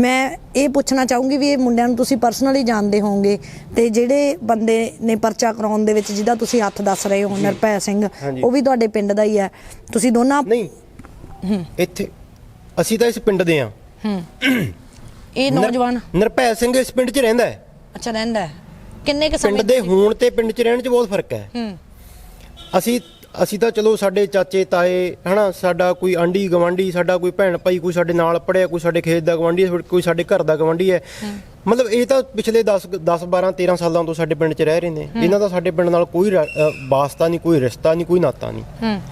ਮੈਂ ਇਹ ਪੁੱਛਣਾ ਚਾਹੂੰਗੀ ਵੀ ਇਹ ਮੁੰਡਿਆਂ ਨੂੰ ਤੁਸੀਂ ਪਰਸਨਲੀ ਜਾਣਦੇ ਹੋਵੋਗੇ ਤੇ ਜਿਹੜੇ ਬੰਦੇ ਨੇ ਪਰਚਾ ਕਰਾਉਣ ਦੇ ਵਿੱਚ ਜਿਹਦਾ ਤੁਸੀਂ ਹੱਥ ਦੱਸ ਰਹੇ ਹੋ ਨਿਰਭੈ ਸਿੰਘ। ਉਹ ਵੀ ਤੁਹਾਡੇ ਪਿੰਡ ਦਾ ਹੀ ਹੈ। ਤੁਸੀਂ ਦੋਨਾਂ ਨਹੀਂ। ਇੱਥੇ ਅਸੀਂ ਤਾਂ ਇਸ ਪਿੰਡ ਦੇ ਆ ਹੂੰ। ਇਹ ਨੌਜਵਾਨ? ਨਿਰਭੈ ਸਿੰਘ ਇਸ ਪਿੰਡ 'ਚ ਰਹਿੰਦਾ ਹੈ। ਅੱਛਾ ਰਹਿੰਦਾ ਹੈ। ਕਿੰਨੇ ਕ ਪਿੰਡ ਸਮੇਂ ਦੇ ਹੋਣ ਤੇ ਪਿੰਡ 'ਚ ਰਹਿਣ 'ਚ ਬਹੁਤ ਫ਼ਰਕ ਹੈ। ਹੂੰ। ਅਸੀਂ ਅਸੀਂ ਤਾਂ ਚਲੋ ਸਾਡੇ ਚਾਚੇ ਤਾਏ ਹਨਾ ਸਾਡਾ ਕੋਈ ਆਂਢੀ ਗਵਾਂਢੀ ਸਾਡਾ ਕੋਈ ਭੈਣ ਭਾਈ ਕੋਈ ਸਾਡੇ ਨਾਲ ਪੜਿਆ ਕੋਈ ਸਾਡੇ ਖੇਤ ਦਾ ਗਵਾਂਢੀ ਹੈ ਕੋਈ ਸਾਡੇ ਘਰ ਦਾ ਗਵਾਂਢੀ ਹੈ। ਮਤਲਬ ਇਹ ਤਾਂ ਪਿਛਲੇ 10 10 12 13 ਸਾਲਾਂ ਤੋਂ ਸਾਡੇ ਪਿੰਡ 'ਚ ਰਹਿ ਰਹੇ ਨੇ। ਇਹਨਾਂ ਦਾ ਸਾਡੇ ਪਿੰਡ ਨਾਲ ਕੋਈ ਵਾਸਤਾ ਨਹੀਂ ਕੋਈ ਰਿਸ਼ਤਾ ਨਹੀਂ ਕੋਈ ਨਾਤਾ ਨਹੀਂ।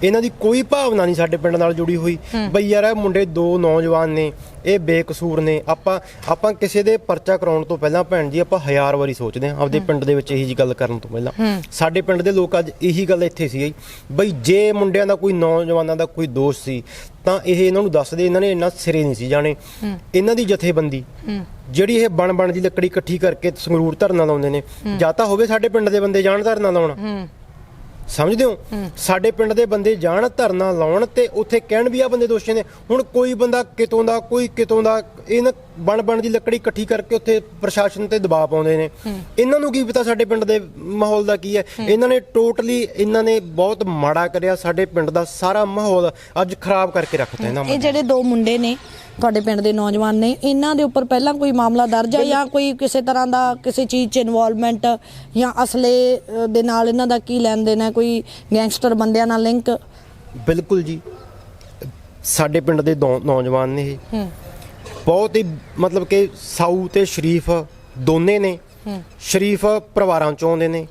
ਇਹਨਾਂ ਦੀ ਕੋਈ ਭਾਵਨਾ ਨਹੀਂ ਸਾਡੇ ਪਿੰਡ ਨਾਲ ਜੁੜੀ ਹੋਈ। ਬਈ ਯਾਰ ਇਹ ਮੁੰਡੇ ਦੋ ਨੌਜਵਾਨ ਨੇ। ਇਹ ਬੇਕਸੂਰ ਨੇ। ਆਪਾਂ ਆਪਾਂ ਕਿਸੇ ਦੇ ਪਰਚਾ ਕਰਾਉਣ ਤੋਂ ਪਹਿਲਾਂ ਭੈਣ ਜੀ ਆਪਾਂ ਹਜ਼ਾਰ ਵਾਰੀ ਸੋਚਦੇ ਹਾਂ। ਆਪਦੇ ਪਿੰਡ ਦੇ ਵਿੱਚ ਇਹੀ ਜੀ ਗੱਲ ਕਰਨ ਤੋਂ ਪਹਿਲਾਂ। ਸਾਡੇ ਪਿੰਡ ਦੇ ਲੋਕ ਅੱਜ ਇਹੀ ਗੱਲ ਇੱਥੇ ਸੀ ਬਈ ਜੇ ਮੁੰਡਿਆਂ ਦਾ ਕੋਈ ਨੌਜਵਾਨਾਂ ਦਾ ਕੋਈ ਦੋਸ਼ ਸੀ ਤਾਂ ਇਹ ਇਹਨਾਂ ਨੂੰ ਦੱਸਦੇ। ਇਹਨਾਂ ਨੇ ਇੰਨਾ ਸਿਰੇ ਨਹੀਂ ਸੀ ਜਾਣੇ। ਇਹਨਾਂ ਦੀ ਜਥੇਬੰਦੀ। ਜਿਹੜੀ ਇਹ ਬਣ ਬਣ ਦੀ ਲੱਕੜੀ ਇਕੱਠੀ ਕਰਕੇ ਸੰਗਰੂਰ ਧਰਨਾ ਲਾਉਂਦੇ ਨੇ। ਜਾਂ ਤਾਂ ਹੋਵੇ ਸਾਡੇ ਪਿੰਡ ਦੇ ਬੰਦੇ ਜਾਣ ਧਰਨਾ ਲਾਉਣ। ਸਮਝਦੇ ਹੋ? ਸਾਡੇ ਪਿੰਡ ਦੇ ਬੰਦੇ ਜਾਣ ਧਰਨਾ ਲਾਉਣ ਤੇ ਉੱਥੇ ਕਹਿਣ ਵੀ ਆ ਬੰਦੇ ਦੋਸ਼ੀ ਨੇ ਹੁਣ ਕੋਈ ਬੰਦਾ ਕਿਤੋਂ ਦਾ ਕੋਈ ਕਿਤੋਂ ਦਾ ਇਹਨਾਂ ਬਣ ਬਣ ਦੀ ਲੱਕੜੀ ਇਕੱਠੀ ਕਰਕੇ ਉੱਥੇ ਪ੍ਰਸ਼ਾਸਨ ਤੇ ਦਬਾਅ ਪਾਉਂਦੇ ਨੇ। ਇਹਨਾਂ ਨੂੰ ਕੀ ਪਤਾ ਸਾਡੇ ਪਿੰਡ ਦੇ ਮਾਹੌਲ ਦਾ ਕੀ ਹੈ? ਇਹਨਾਂ ਨੇ ਟੋਟਲੀ ਇਹਨਾਂ ਨੇ ਬਹੁਤ ਮਾੜਾ ਕਰਿਆ ਸਾਡੇ ਪਿੰਡ ਦਾ ਸਾਰਾ ਮਾਹੌਲ ਅੱਜ ਖਰਾਬ ਕਰਕੇ ਰੱਖਤਾ ਇਹਨਾਂ ਇਹ ਜਿਹੜੇ ਦੋ ਮੁੰਡੇ ਨੇ ਤੁਹਾਡੇ ਪਿੰਡ ਦੇ ਨੌਜਵਾਨ ਨੇ ਇਹਨਾਂ ਦੇ ਉੱਪਰ ਪਹਿਲਾਂ ਕੋਈ ਮਾਮਲਾ ਦਰਜ ਹੈ ਜਾਂ ਕੋਈ ਕਿਸੇ ਤਰ੍ਹਾਂ ਦਾ ਕਿਸੇ ਚੀਜ਼ 'ਚ ਇਨਵੋਲਵਮੈਂਟ ਜਾਂ ਅਸਲੇ ਦੇ ਨਾਲ ਇਹਨਾਂ ਦਾ ਕੀ ਲੈਣ ਦੇਣ ਹੈ? ਕੋਈ ਗੈਂਗਸਟਰ ਬੰਦਿਆਂ ਨਾਲ ਲਿੰਕ ਬਿਲਕੁਲ ਜੀ। ਸਾਡੇ ਪਿੰਡ ਦੇ ਦੋ ਨੌਜਵਾਨ ਨੇ ਇਹ। ਬਹੁਤ ਹੀ ਮਤਲਬ ਕਿ ਸਾਊ ਤੇ ਸ਼ਰੀਫ ਦੋਨੇ ਨੇ। ਸ਼ਰੀਫ ਪਰਿਵਾਰਾਂ ਚੋਂ ਆਉਂਦੇ ਨੇ।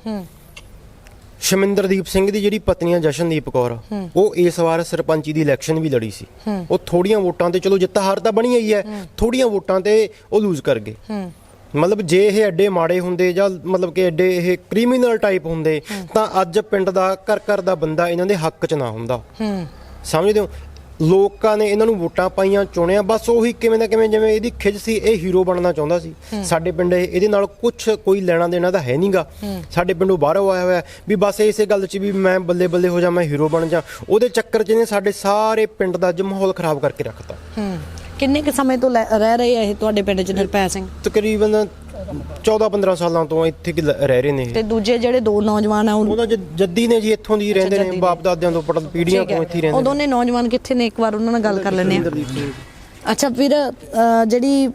ਸ਼ਮਿੰਦਰਦੀਪ ਸਿੰਘ ਦੀ ਜਿਹੜੀ ਪਤਨੀ ਆ ਜਸ਼ਨਦੀਪ ਕੌਰ ਉਹ ਇਸ ਵਾਰ ਸਰਪੰਚੀ ਦੀ ਇਲੈਕਸ਼ਨ ਵੀ ਲੜੀ ਸੀ। ਉਹ ਥੋੜੀਆਂ ਵੋਟਾਂ ਤੇ ਚਲੋ ਜਿੱਤ ਹਾਰ ਤਾਂ ਬਣੀ ਹੋਈ ਹੈ ਥੋੜੀਆਂ ਵੋਟਾਂ ਤੇ ਉਹ ਲੂਜ਼ ਕਰ ਗਏ। ਮਤਲਬ ਜੇ ਇਹ ਐਡੇ ਮਾੜੇ ਹੁੰਦੇ ਜਾਂ ਮਤਲਬ ਕਿ ਐਡੇ ਇਹ ਕ੍ਰਿਮੀਨਲ ਟਾਈਪ ਹੁੰਦੇ ਤਾਂ ਅੱਜ ਪਿੰਡ ਦਾ ਘਰ ਘਰ ਦਾ ਬੰਦਾ ਇਹਨਾਂ ਦੇ ਹੱਕ 'ਚ ਨਾ ਹੁੰਦਾ। ਸਮਝਦੇ ਹੋ? ਲੋਕਾਂ ਨੇ ਇਹਨਾਂ ਨੂੰ ਵੋਟਾਂ ਪਾਈਆਂ ਚੁਣਿਆ। ਬਸ ਉਹੀ ਕਿਵੇਂ ਨਾ ਕਿਵੇਂ ਜਿਵੇਂ ਇਹਦੀ ਖਿੱਚ ਸੀ ਇਹ ਹੀਰੋ ਬਣਨਾ ਚਾਹੁੰਦਾ ਸੀ। ਸਾਡੇ ਪਿੰਡ ਇਹ- ਇਹਦੇ ਨਾਲ ਕੁਝ ਕੋਈ ਲੈਣਾ ਦੇਣਾ ਤਾਂ ਹੈ ਨਹੀਂਗਾ। ਸਾਡੇ ਪਿੰਡੋਂ ਬਾਹਰੋਂ ਆਇਆ ਹੋਇਆ ਵੀ ਬਸ ਇਸੇ ਗੱਲ 'ਚ ਵੀ ਮੈਂ ਬੱਲੇ ਬੱਲੇ ਹੋ ਜਾ ਮੈਂ ਹੀਰੋ ਬਣ ਜਾ। ਉਹਦੇ ਚੱਕਰ 'ਚ ਇਹਨੇ ਸਾਡੇ ਸਾਰੇ ਪਿੰਡ ਦਾ ਅੱਜ ਮਾਹੌਲ ਖਰਾਬ ਕਰਕੇ ਰੱਖਤਾ। ਕਿੰਨੇ ਕੁ ਸਮੇਂ ਤੋਂ ਰਹਿ ਰਹੇ ਆ ਇਹ ਤੁਹਾਡੇ ਪਿੰਡ 'ਚ ਨਿਰਪੈ ਸਿੰਘ? ਤਕਰੀਬਨ 14-15 ਸਾਲਾਂ ਤੋਂ ਇੱਥੇ ਕਿ ਲ- ਰਹਿ ਰਹੇ ਨੇ ਇਹ। ਤੇ ਦੂਜੇ ਜਿਹੜੇ ਦੋ ਨੌਜਵਾਨ ਆ ਉਹ ਉਹਦਾ ਜ- ਜੱਦੀ ਨੇ ਜੀ ਇੱਥੋਂ ਦੀ ਰਹਿੰਦੇ ਨੇ। ਬਾਪ ਦਾਦਿਆਂ ਤੋਂ ਪੜ ਪੀੜ੍ਹੀਆਂ ਠੀਕ ਤੋਂ ਇੱਥੇ ਹੀ ਹੈ ਉਹ ਰਹਿੰਦੇ ਦੋਨੇ ਨੌਜਵਾਨ ਕਿੱਥੇ ਨੇ? ਇੱਕ ਵਾਰ ਉਹਨਾਂ ਨਾਲ ਗੱਲ ਕਰ ਲੈਂਦੇ ਆ ਅੱਛਾ ਫਿਰ ਅ, ਜਿਹੜੀ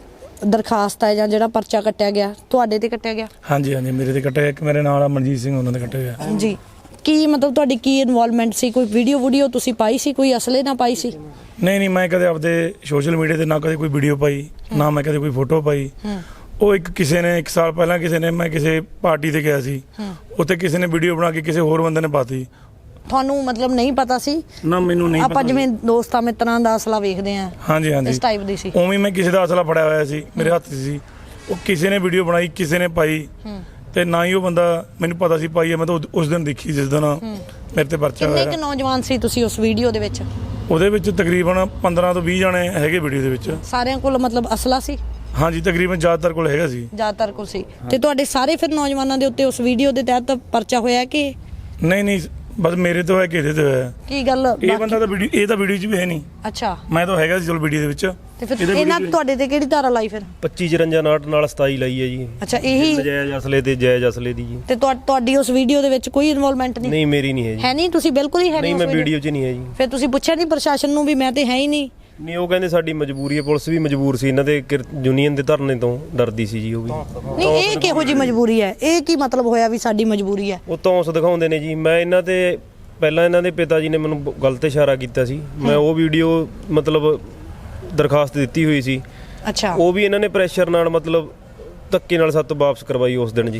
ਦਰਖਾਸਤ ਹੈ ਜਾਂ ਜਿਹੜਾ ਪਰਚਾ ਕੱਟਿਆ ਗਿਆ ਤੁਹਾਡੇ ਤੇ ਕੱਟਿਆ ਗਿਆ? ਹਾਂਜੀ ਹਾਂਜੀ ਮੇਰੇ ਤੇ ਕੱਟਿਆ ਇੱਕ ਮੇਰੇ ਨਾਲ ਆ ਮਨਜੀਤ ਸਿੰਘ ਉਹਨਾਂ ਦੇ ਕੱਟਿਆ ਗਿਆ। ਜੀ। ਕੀ ਮਤਲਬ ਤੁਹਾਡੀ ਕੀ ਇਨਵੋਲਵਮੈਂਟ ਸੀ? ਕੋਈ ਵੀਡੀਓ ਵੀਡੀਓ ਤੁਸੀਂ ਪਾਈ ਸੀ? ਕੋਈ ਅਸਲੇ ਨਾ ਪਾਈ ਸੀ? ਨਹੀਂ ਨਹੀਂ ਮੈਂ ਕਦੇ ਆਪਦੇ ਸੋਸ਼ਲ ਮੀਡੀਆ ਤੇ ਨਾ ਕਦੇ ਕੋਈ ਵੀਡੀਓ ਪਾਈ ਨਾ ਮੈਂ ਕਦੇ ਕੋਈ ਫੋਟੋ ਪਾਈ। ਉਹ ਇੱਕ ਕਿਸੇ ਨੇ ਇੱਕ ਸਾਲ ਪਹਿਲਾਂ ਕਿਸੇ ਨੇ ਮੈਂ ਕਿਸੇ ਪਾਰਟੀ ਤੇ ਗਿਆ ਸੀ। ਉੱਥੇ ਕਿਸੇ ਨੇ ਵੀਡੀਓ ਬਣਾ ਕੇ ਕਿਸੇ ਹੋਰ ਬੰਦੇ ਨੇ ਪਾਤੀ। ਤੁਹਾਨੂੰ ਮਤਲਬ ਨਹੀਂ ਪਤਾ ਸੀ? ਨਾ ਮੈਨੂੰ ਨਹੀਂ ਆਪਾਂ ਪਤਾ ਜਿਵੇਂ ਦੋਸਤਾਂ ਮਿੱਤਰਾਂ ਦਾ ਅਸਲਾ ਵੇਖਦੇ ਆ ਹਾਂਜੀ ਹਾਂਜੀ। ਇਸ ਟਾਈਪ ਦੀ ਸੀ। ਉਵੇਂ ਮੈਂ ਕਿਸੇ ਦਾ ਅਸਲਾ ਫੜਿਆ ਹੋਇਆ ਸੀ ਮੇਰੇ ਹੱਥ 'ਚ ਸੀ। ਉਹ ਕਿਸੇ ਨੇ ਵੀਡੀਓ ਬਣਾਈ ਕਿਸੇ ਨੇ ਪਾਈ। ਤੇ ਨਾ ਹੀ ਉਹ ਬੰਦਾ ਮੈਨੂੰ ਪਤਾ ਸੀ ਪਾਈ ਹੈ ਮੈਂ ਤਾਂ ਉਸ ਦਿਨ ਦੇਖੀ ਜਿਸ ਦਿਨ ਮੇਰੇ ਤੇ ਪਰਚਾ ਕਿੰਨੇ ਕੁ ਹੋਇਆ ਨੌਜਵਾਨ ਸੀ ਤੁਸੀਂ ਉਸ ਵੀਡੀਓ ਦੇ ਵਿੱਚ? ਉਹਦੇ ਵਿੱਚ ਤਕਰੀਬਨ 15 ਤੋਂ 20 ਜਣੇ ਹੈਗੇ ਵੀਡੀਓ ਦੇ ਵਿੱਚ। ਸਾਰਿਆਂ ਕੋਲ ਮਤਲਬ ਅਸਲਾ ਸੀ? ਹਾਂਜੀ ਤਕਰੀਬਨ ਜ਼ਿਆਦਾਤਰ ਕੋਲ ਹੈਗਾ ਸੀ। ਜ਼ਿਆਦਾਤਰ ਕੋਲ ਸੀ। ਤੇ ਤੁਹਾਡੇ ਸਾਰੇ ਫਿਰ ਨੌਜਵਾਨਾਂ ਦੇ ਉੱਤੇ ਉਸ ਵੀਡੀਓ ਦੇ ਤਹਿਤ ਪਰਚਾ ਹੋਇਆ ਕਿ ਨਹੀਂ ਨਹੀਂ ਬਸ ਮੇਰੇ ਤੋਂ ਹੈ ਕਿ ਇਹਦੇ ਤੋਂ ਹੈ ਕੀ ਗੱਲ ਇਹ ਬੰਦਾ ਤਾਂ ਵੀਡੀਓ ਇਹ ਤਾਂ ਵੀਡੀਓ 'ਚ ਵੀ ਹੈ ਨਹੀਂ। ਅੱਛਾ। ਮੈਂ ਤਾਂ ਹੈਗਾ ਸੀ ਚਲ ਵੀਡੀਓ ਦੇ ਵਿੱਚ। ਤੇ ਫਿਰ ਇਹਦੇ ਇਹਨਾਂ video 'ਚ- ਤੁਹਾਡੇ ਤੇ ਕਿਹੜੀ ਧਾਰਾ ਲਾਈ ਫਿਰ? 25 54 ਨਾਟ ਨਾਲ 27 ਲਈ ਹੈ ਜੀ। ਅੱਛਾ ਇਹੀ ਨਜਾਇਜ਼ ਅਸਲੇ ਤੇ ਜਾਇਜ਼ ਅਸਲੇ ਦੀ ਜੀ। ਤੇ ਤੁਹਾ- ਤੁਹਾਡੀ ਉਸ ਵੀਡੀਓ ਦੇ ਵਿੱਚ ਕੋਈ ਇਨਵੋਲਵਮੈਂਟ ਨਹੀਂ? ਨਹੀਂ ਮੇਰੀ ਨਹੀਂ ਹੈ ਜੀ। ਹੈ ਨਹੀਂ? ਤੁਸੀਂ ਬਿਲਕੁਲ ਹੀ ਹੈ ਨਹੀਂ ਮੈਂ video- ਵੀਡੀਓ 'ਚ ਨਹੀਂ ਹੈ ਜੀ। ਫਿਰ ਤੁਸੀਂ ਪੁੱਛਿਆ ਨਹੀਂ ਪ੍ਰਸ਼ਾਸਨ ਨੂੰ ਵੀ ਮੈਂ ਤੇ ਹੈ ਹੀ ਨਹੀਂ। ਨਹੀਂ ਉਹ ਕਹਿੰਦੇ ਸਾਡੀ ਮਜਬੂਰੀ ਹੈ ਪੁਲਿਸ ਵੀ ਮਜਬੂਰ ਸੀ ਇਹਨਾਂ ਦੇ ਯੂਨੀਅਨ ਦੇ ਧਰਨੇ ਤੋਂ ਡਰਦੀ ਸੀ ਜੀ ਉਹ ਵੀ। ਨਹੀਂ ਇਹ ਕਿਹੋ ਜੀ ਮਜਬੂਰੀ ਹੈ? ਇਹ ਕੀ ਮਤਲਬ ਹੋਇਆ ਵੀ ਸਾਡੀ ਮਜਬੂਰੀ ਹੈ? ਉਹ ਤੌਂਸ ਦਿਖਾਉਂਦੇ ਨੇ ਜੀ। ਮੈਂ ਇਹਨਾਂ ਤੇ ਪਹਿਲਾਂ ਇਹਨਾਂ ਦੇ ਪਿਤਾ ਜੀ ਨੇ ਮੈਨੂੰ ਬ- ਗਲਤ ਇਸ਼ਾਰਾ ਕੀਤਾ ਸੀ। ਮੈਂ ਉਹ ਵੀਡੀਓ ਮਤਲਬ ਦਰਖਾਸਤ ਦਿੱਤੀ ਹੋਈ ਸੀ। ਅੱਛਾ। ਉਹ ਵੀ ਇਹਨਾਂ ਨੇ ਪ੍ਰੈਸ਼ਰ ਨਾਲ ਮਤਲਬ ਧੱਕੇ ਨਾਲ ਸਾਤੋਂ ਵਾਪਸ ਕਰਵਾਈ ਉਸ ਦਿਨ ਜੀ।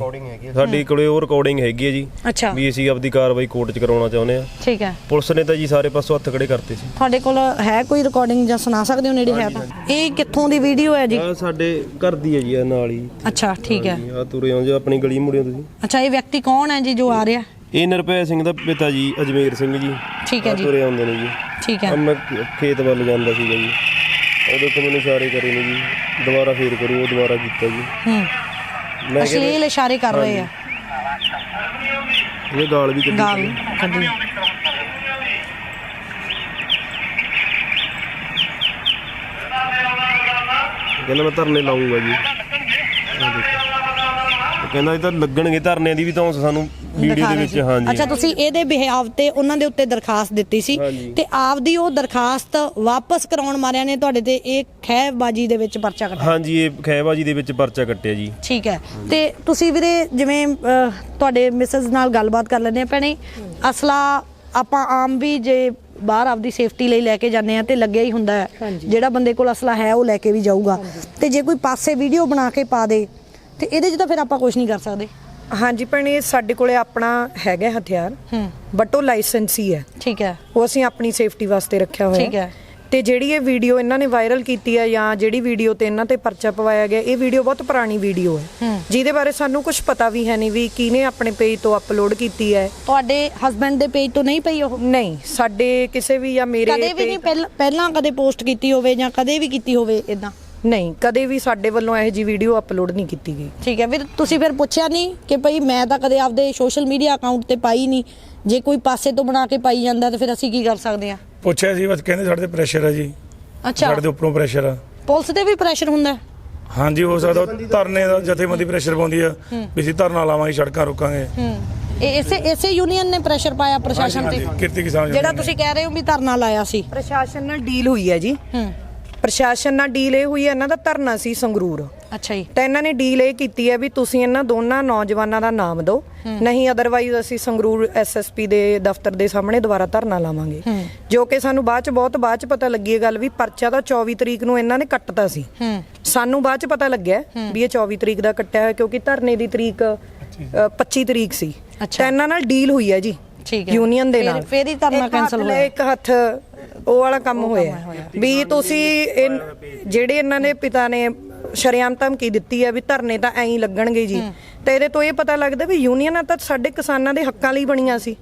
ਸਾਡੀ ਕੋਲੇ ਉਹ ਰਿਕਾਰਡਿੰਗ ਹੈਗੀ ਹੈ ਜੀ। ਅੱਛਾ। ਵੀ ਅਸੀਂ ਆਪਦੀ ਕਾਰਵਾਈ ਕੋਰਟ 'ਚ ਕਰਾਉਣਾ ਚਾਹੁੰਦੇ ਆ ਠੀਕ ਹੈ। ਪੁਲਿਸ ਨੇ ਤਾਂ ਜੀ ਸਾਰੇ ਪਾਸੋਂ ਹੱਥ ਖੜੇ ਕਰਤੇ ਸੀ। ਤੁਹਾਡੇ ਕੋਲ ਹੈ ਕੋਈ ਰਿਕਾਰਡਿੰਗ ਜਾਂ ਸੁਣਾ ਸਕਦੇ ਹੋ ਨੇੜੇ ਹੈ ਤਾਂ? ਇਹ ਕਿੱਥੋਂ ਦੀ ਵੀਡੀਓ ਹੈ ਜੀ? ਆ ਸਾਡੇ ਘਰ ਦੀ ਹੈ ਜੀ ਇਹ ਨਾਲ ਹੀ। ਅੱਛਾ ਠੀਕ ਹੈ। ਆ ਤੁਰੇ ਆਉਂਦੇ ਆਪਣੀ ਗਲੀ ਮੁੜਿਓ ਤੁਸੀਂ। ਅੱਛਾ ਇਹ ਵਿਅਕਤੀ ਕੌਣ ਹੈ ਜੀ ਜੋ ਆ ਰਿਹਾ? ਇਹ ਨਿਰਭੈ ਸਿੰਘ ਦਾ ਪਿਤਾ ਜੀ ਅਜਮੇਰ ਸਿੰਘ ਜੀ। ਠੀਕ ਹੈ ਜੀ। ਤੁਰੇ ਆਉਂਦੇ ਨੇ ਜੀ। ਠੀਕ ਹੈ। ਮੈਂ ਖੇਤ ਵੱਲ ਜਾਂਦਾ ਸੀਗਾ ਜੀ। ਉਹਦੇ ਤੋਂ ਮੈਨੂੰ ਇਸ਼ਾਰੇ ਕਰੇ ਨੇ ਜੀ। ਦੁਬਾਰਾ ਫੇਰ ਕਰੂ ਉਹ ਦੁਬਾਰਾ ਕੀਤਾ ਜੀ। ਹੂੰ। ਮੈਂ ਕਿਹਾ ਅਸ਼ਲੀਲ ਇਸ਼ਾਰੇ ਕਰ ਰਹੇ ਆ। ਇਹ ਗਾਲ ਵੀ ਕੱਢੀ ਗਾਲ ਕੱਢੀ। ਕਹਿੰਦਾ ਮੈਂ ਧਰਨੇ ਲਾਉਂਗਾ ਜੀ। ਆਹ ਦੇਖੋ। ਕਹਿੰਦਾ ਇਹ ਤਾਂ ਲੱਗਣਗੇ ਧਰਨਿਆਂ ਦੀ ਵੀ ਤਾਂ ਸਾਨੂੰ ਵੀਡੀਓ ਦੇ ਵਿੱਚ। ਹਾਂਜੀ ਅੱਛਾ ਤੁਸੀਂ ਇਹਦੇ ਬਿਹਾਵ ਤੇ ਉਹਨਾਂ ਦੇ ਉੱਤੇ ਦਰਖਾਸਤ ਦਿੱਤੀ ਸੀ। ਤੇ ਆਪਦੀ ਉਹ ਦਰਖਾਸਤ ਵਾਪਸ ਕਰਾਉਣ ਮਾਰਿਆਂ ਨੇ ਤੁਹਾਡੇ ਤੇ ਇਹ ਖਹਿਬਾਜੀ ਦੇ ਵਿੱਚ ਪਰਚਾ ਕੱਟਿਆ? ਹਾਂਜੀ ਇਹ ਖੈਬਾਜੀ ਦੇ ਵਿੱਚ ਪਰਚਾ ਕੱਟਿਆ ਜੀ। ਠੀਕ ਹੈ। ਤੇ ਤੁਸੀਂ ਵੀਰੇ ਜਿਵੇਂ ਤੁਹਾਡੇ ਮਿਸਸ ਨਾਲ ਗੱਲਬਾਤ ਕਰ ਲੈਂਦੇ ਆ ਭੈਣੇ ਅਸਲਾ ਆਪਾਂ ਆਮ ਵੀ ਜੇ ਬਾਹਰ ਆਪਦੀ ਸੇਫਟੀ ਲਈ ਲੈ ਕੇ ਜਾਂਦੇ ਆ ਤੇ ਲੱਗਿਆ ਹੀ ਹੁੰਦਾ ਹੈ। ਜਿਹੜਾ ਬੰਦੇ ਕੋਲ ਅਸਲਾ ਹੈ ਉਹ ਲੈ ਕੇ ਵੀ ਜਾਊਗਾ। ਤੇ ਜੇ ਕੋਈ ਪਾਸੇ ਵੀਡੀਓ ਬਣਾ ਕੇ ਪਾ ਦੇ ਤੇ ਇਹਦੇ 'ਚ ਤਾਂ ਫਿਰ ਆਪਾਂ ਕੁਝ ਨਹੀਂ ਕਰ ਸਕਦੇ। ਹਾਂਜੀ ਭੈਣੇ ਸਾਡੇ ਕੋਲੇ ਆਪਣਾ ਹੈਗਾ ਹਥਿਆਰ ਹੂੰ। ਬਟ ਉਹ ਲਾਇਸੈਂਸੀ ਹੈ ਠੀਕ ਹੈ। ਉਹ ਅਸੀਂ ਆਪਣੀ ਸੇਫਟੀ ਵਾਸਤੇ ਰੱਖਿਆ ਹੋਇਆ। ਠੀਕ ਹੈ। ਤੇ ਜਿਹੜੀ ਇਹ ਵੀਡੀਓ ਇਹਨਾਂ ਨੇ ਵਾਇਰਲ ਕੀਤੀ ਹੈ ਜਾਂ ਜਿਹੜੀ ਵੀਡੀਓ ਤੇ ਇਹਨਾਂ ਤੇ ਪਰਚਾ ਪਵਾਇਆ ਗਿਆ ਇਹ ਵੀਡੀਓ ਬਹੁਤ ਪੁਰਾਣੀ ਵੀਡੀਓ ਹੈ। ਜਿਹਦੇ ਬਾਰੇ ਸਾਨੂੰ ਕੁਝ ਪਤਾ ਵੀ ਹੈ ਨਹੀਂ ਵੀ ਕਿਹਨੇ ਆਪਣੇ ਪੇਜ ਤੋਂ ਅਪਲੋਡ ਕੀਤੀ ਹੈ। ਤੁਹਾਡੇ ਹਸਬੰਡ ਦੇ ਪੇਜ ਤੋਂ ਨਹੀਂ ਪਈ ਉਹ? ਨਹੀਂ ਸਾਡੇ ਕਿਸੇ ਵੀ ਜਾਂ ਮੇਰੇ ਕਦੇ ਵੀ ਨਹੀਂ ਪਹਿਲਾਂ ਕਦੇ ਪੋਸਟ ਕੀਤੀ ਹੋਵੇ ਜਾਂ ਕਦੇ ਵੀ ਕੀਤੀ ਹੋਵੇ ਇਦਾਂ ਨਹੀਂ ਕਦੇ ਵੀ ਸਾਡੇ ਵੱਲੋਂ ਇਹੋ ਜੀ ਵੀਡੀਓ ਅਪਲੋਡ ਨਹੀਂ ਕੀਤੀ ਗਈ। ਠੀਕ ਹੈ ਫਿਰ ਤੁਸੀਂ ਫਿਰ ਪੁੱਛਿਆ ਨਹੀਂ ਕਿ ਭਈ ਮੈਂ ਤਾਂ ਕਦੇ ਆਪਦੇ ਸੋਸ਼ਲ ਮੀਡੀਆ ਅਕਾਊਂਟ ਤੇ ਪਾਈ ਨਹੀਂ। ਜੇ ਕੋਈ ਪਾਸੇ ਤੋਂ ਬਣਾ ਕੇ ਪਾਈ ਜਾਂਦਾ ਤਾਂ ਫਿਰ ਅਸੀਂ ਕੀ ਕਰ ਸਕਦੇ ਆ ਪੁੱਛਿਆ ਸੀ ਬਸ ਕਹਿੰਦੇ ਸਾਡੇ ਤੇ ਪ੍ਰੈਸ਼ਰ ਹੈ ਜੀ। ਅੱਛਾ। ਸਾਡੇ ਦੇ ਉੱਪਰੋਂ ਪ੍ਰੈਸ਼ਰ ਆ। ਪੁਲਿਸ ਤੇ ਵੀ ਪ੍ਰੈਸ਼ਰ ਹੁੰਦਾ ਹੈ? ਹਾਂਜੀ ਹੋ ਸਕਦਾ ਉਹ ਧਰਨੇ ਦਾ ਜਥੇਬੰਦੀ ਪ੍ਰੈਸ਼ਰ ਪਾਉਂਦੀ ਆ। ਵੀ ਅਸੀਂ ਧਰਨਾ ਲਾਵਾਂਗੇ ਸੜਕਾਂ ਰੋਕਾਂਗੇ। ਹੂੰ। ਇਹ ਇਸੇ ਇਸੇ ਯੂਨੀਅਨ ਨੇ ਪ੍ਰੈਸ਼ਰ ਪਾਇਆ ਪ੍ਰਸ਼ਾਸਨ ਤੇ? ਕਿਰਤੀ ਕਿਸਾਨ ਜਿਹੜਾ। ਤੁਸੀਂ ਕਹਿ ਰਹੇ ਹੋ ਵੀ ਧਰਨਾ ਲਾਇਆ ਸੀ। ਪ੍ਰਸ਼ਾਸਨ ਨਾਲ ਡੀਲ ਹੋਈ ਹੈ ਜੀ। ਹੂੰ। ਪ੍ਰਸ਼ਾਸਨ ਨਾਲ ਡੀਲ ਇਹ ਹੋਈ ਹੈ ਇਹਨਾਂ ਦਾ ਧਰਨਾ ਸੀ ਸੰਗਰੂਰ। ਅੱਛਾ ਜੀ। ਤਾਂ ਇਹਨਾਂ ਨੇ ਡੀਲ ਇਹ ਕੀਤੀ ਹੈ ਵੀ ਤੁਸੀਂ ਇਹਨਾਂ ਦੋਨਾਂ ਨੌਜਵਾਨਾਂ ਦਾ ਨਾਮ ਦਿਓ। ਨਹੀਂ ਅਦਰਵਾਈਜ਼ ਅਸੀਂ ਸੰਗਰੂਰ ਐਸਐਸਪੀ ਦੇ ਦਫ਼ਤਰ ਦੇ ਸਾਹਮਣੇ ਦੁਬਾਰਾ ਧਰਨਾ ਲਾਵਾਂਗੇ। ਜੋ ਕਿ ਸਾਨੂੰ ਬਾਅਦ ਚ ਬਹੁਤ ਬਾਅਦ ਚ ਪਤਾ ਲੱਗੀ ਇਹ ਗੱਲ ਵੀ ਪਰਚਾ ਤਾਂ 24 ਤਰੀਕ ਨੂੰ ਇਹਨਾਂ ਨੇ ਕੱਟਤਾ ਸੀ। ਸਾਨੂੰ ਬਾਅਦ ਚ ਪਤਾ ਲੱਗਿਆ ਵੀ ਇਹ 24 ਤਰੀਕ ਦਾ ਕੱਟਿਆ ਹੋਇਆ ਕਿਉਂਕਿ ਧਰਨੇ ਦੀ ਤਰੀਕ ਅ, 25 ਤਰੀਕ ਸੀ। ਤਾਂ ਇਹਨਾਂ ਨਾਲ ਡੀਲ ਹੋਈ ਹੈ ਜੀ ਠੀਕ ਹੈ। ਯੂਨੀਅਨ ਦੇ ਨਾਲ। ਫਿਰ ਹੀ ਧਰਨਾ ਇੱਕ ਹੱਥ cancel ਲੈ, ਹੋਇਆ। ਇੱਕ ਹੱਥ ਉਹ ਵਾਲਾ ਕੰਮ ਹੋਇਆ। ਵੀ ਤੁਸੀਂ ਜਿਹੜੇ ਇਹਨਾਂ ਦੇ ਪਿਤਾ ਨੇ ਸ਼ਰੇਆਮ ਧਮਕੀ ਦਿੱਤੀ ਹੈ ਵੀ ਧਰਨੇ ਤਾਂ ਐਂ ਹੀ ਲੱਗਣਗੇ ਜੀ। ਤੇ ਇਹਦੇ ਤੋਂ ਇਹ ਪਤਾ ਲੱਗਦਾ ਵੀ ਯੂਨੀਅਨਾਂ ਤਾਂ ਸਾਡੇ ਕਿਸਾਨਾਂ ਦੇ ਹੱਕਾਂ ਲਈ ਬਣੀਆਂ ਸੀ।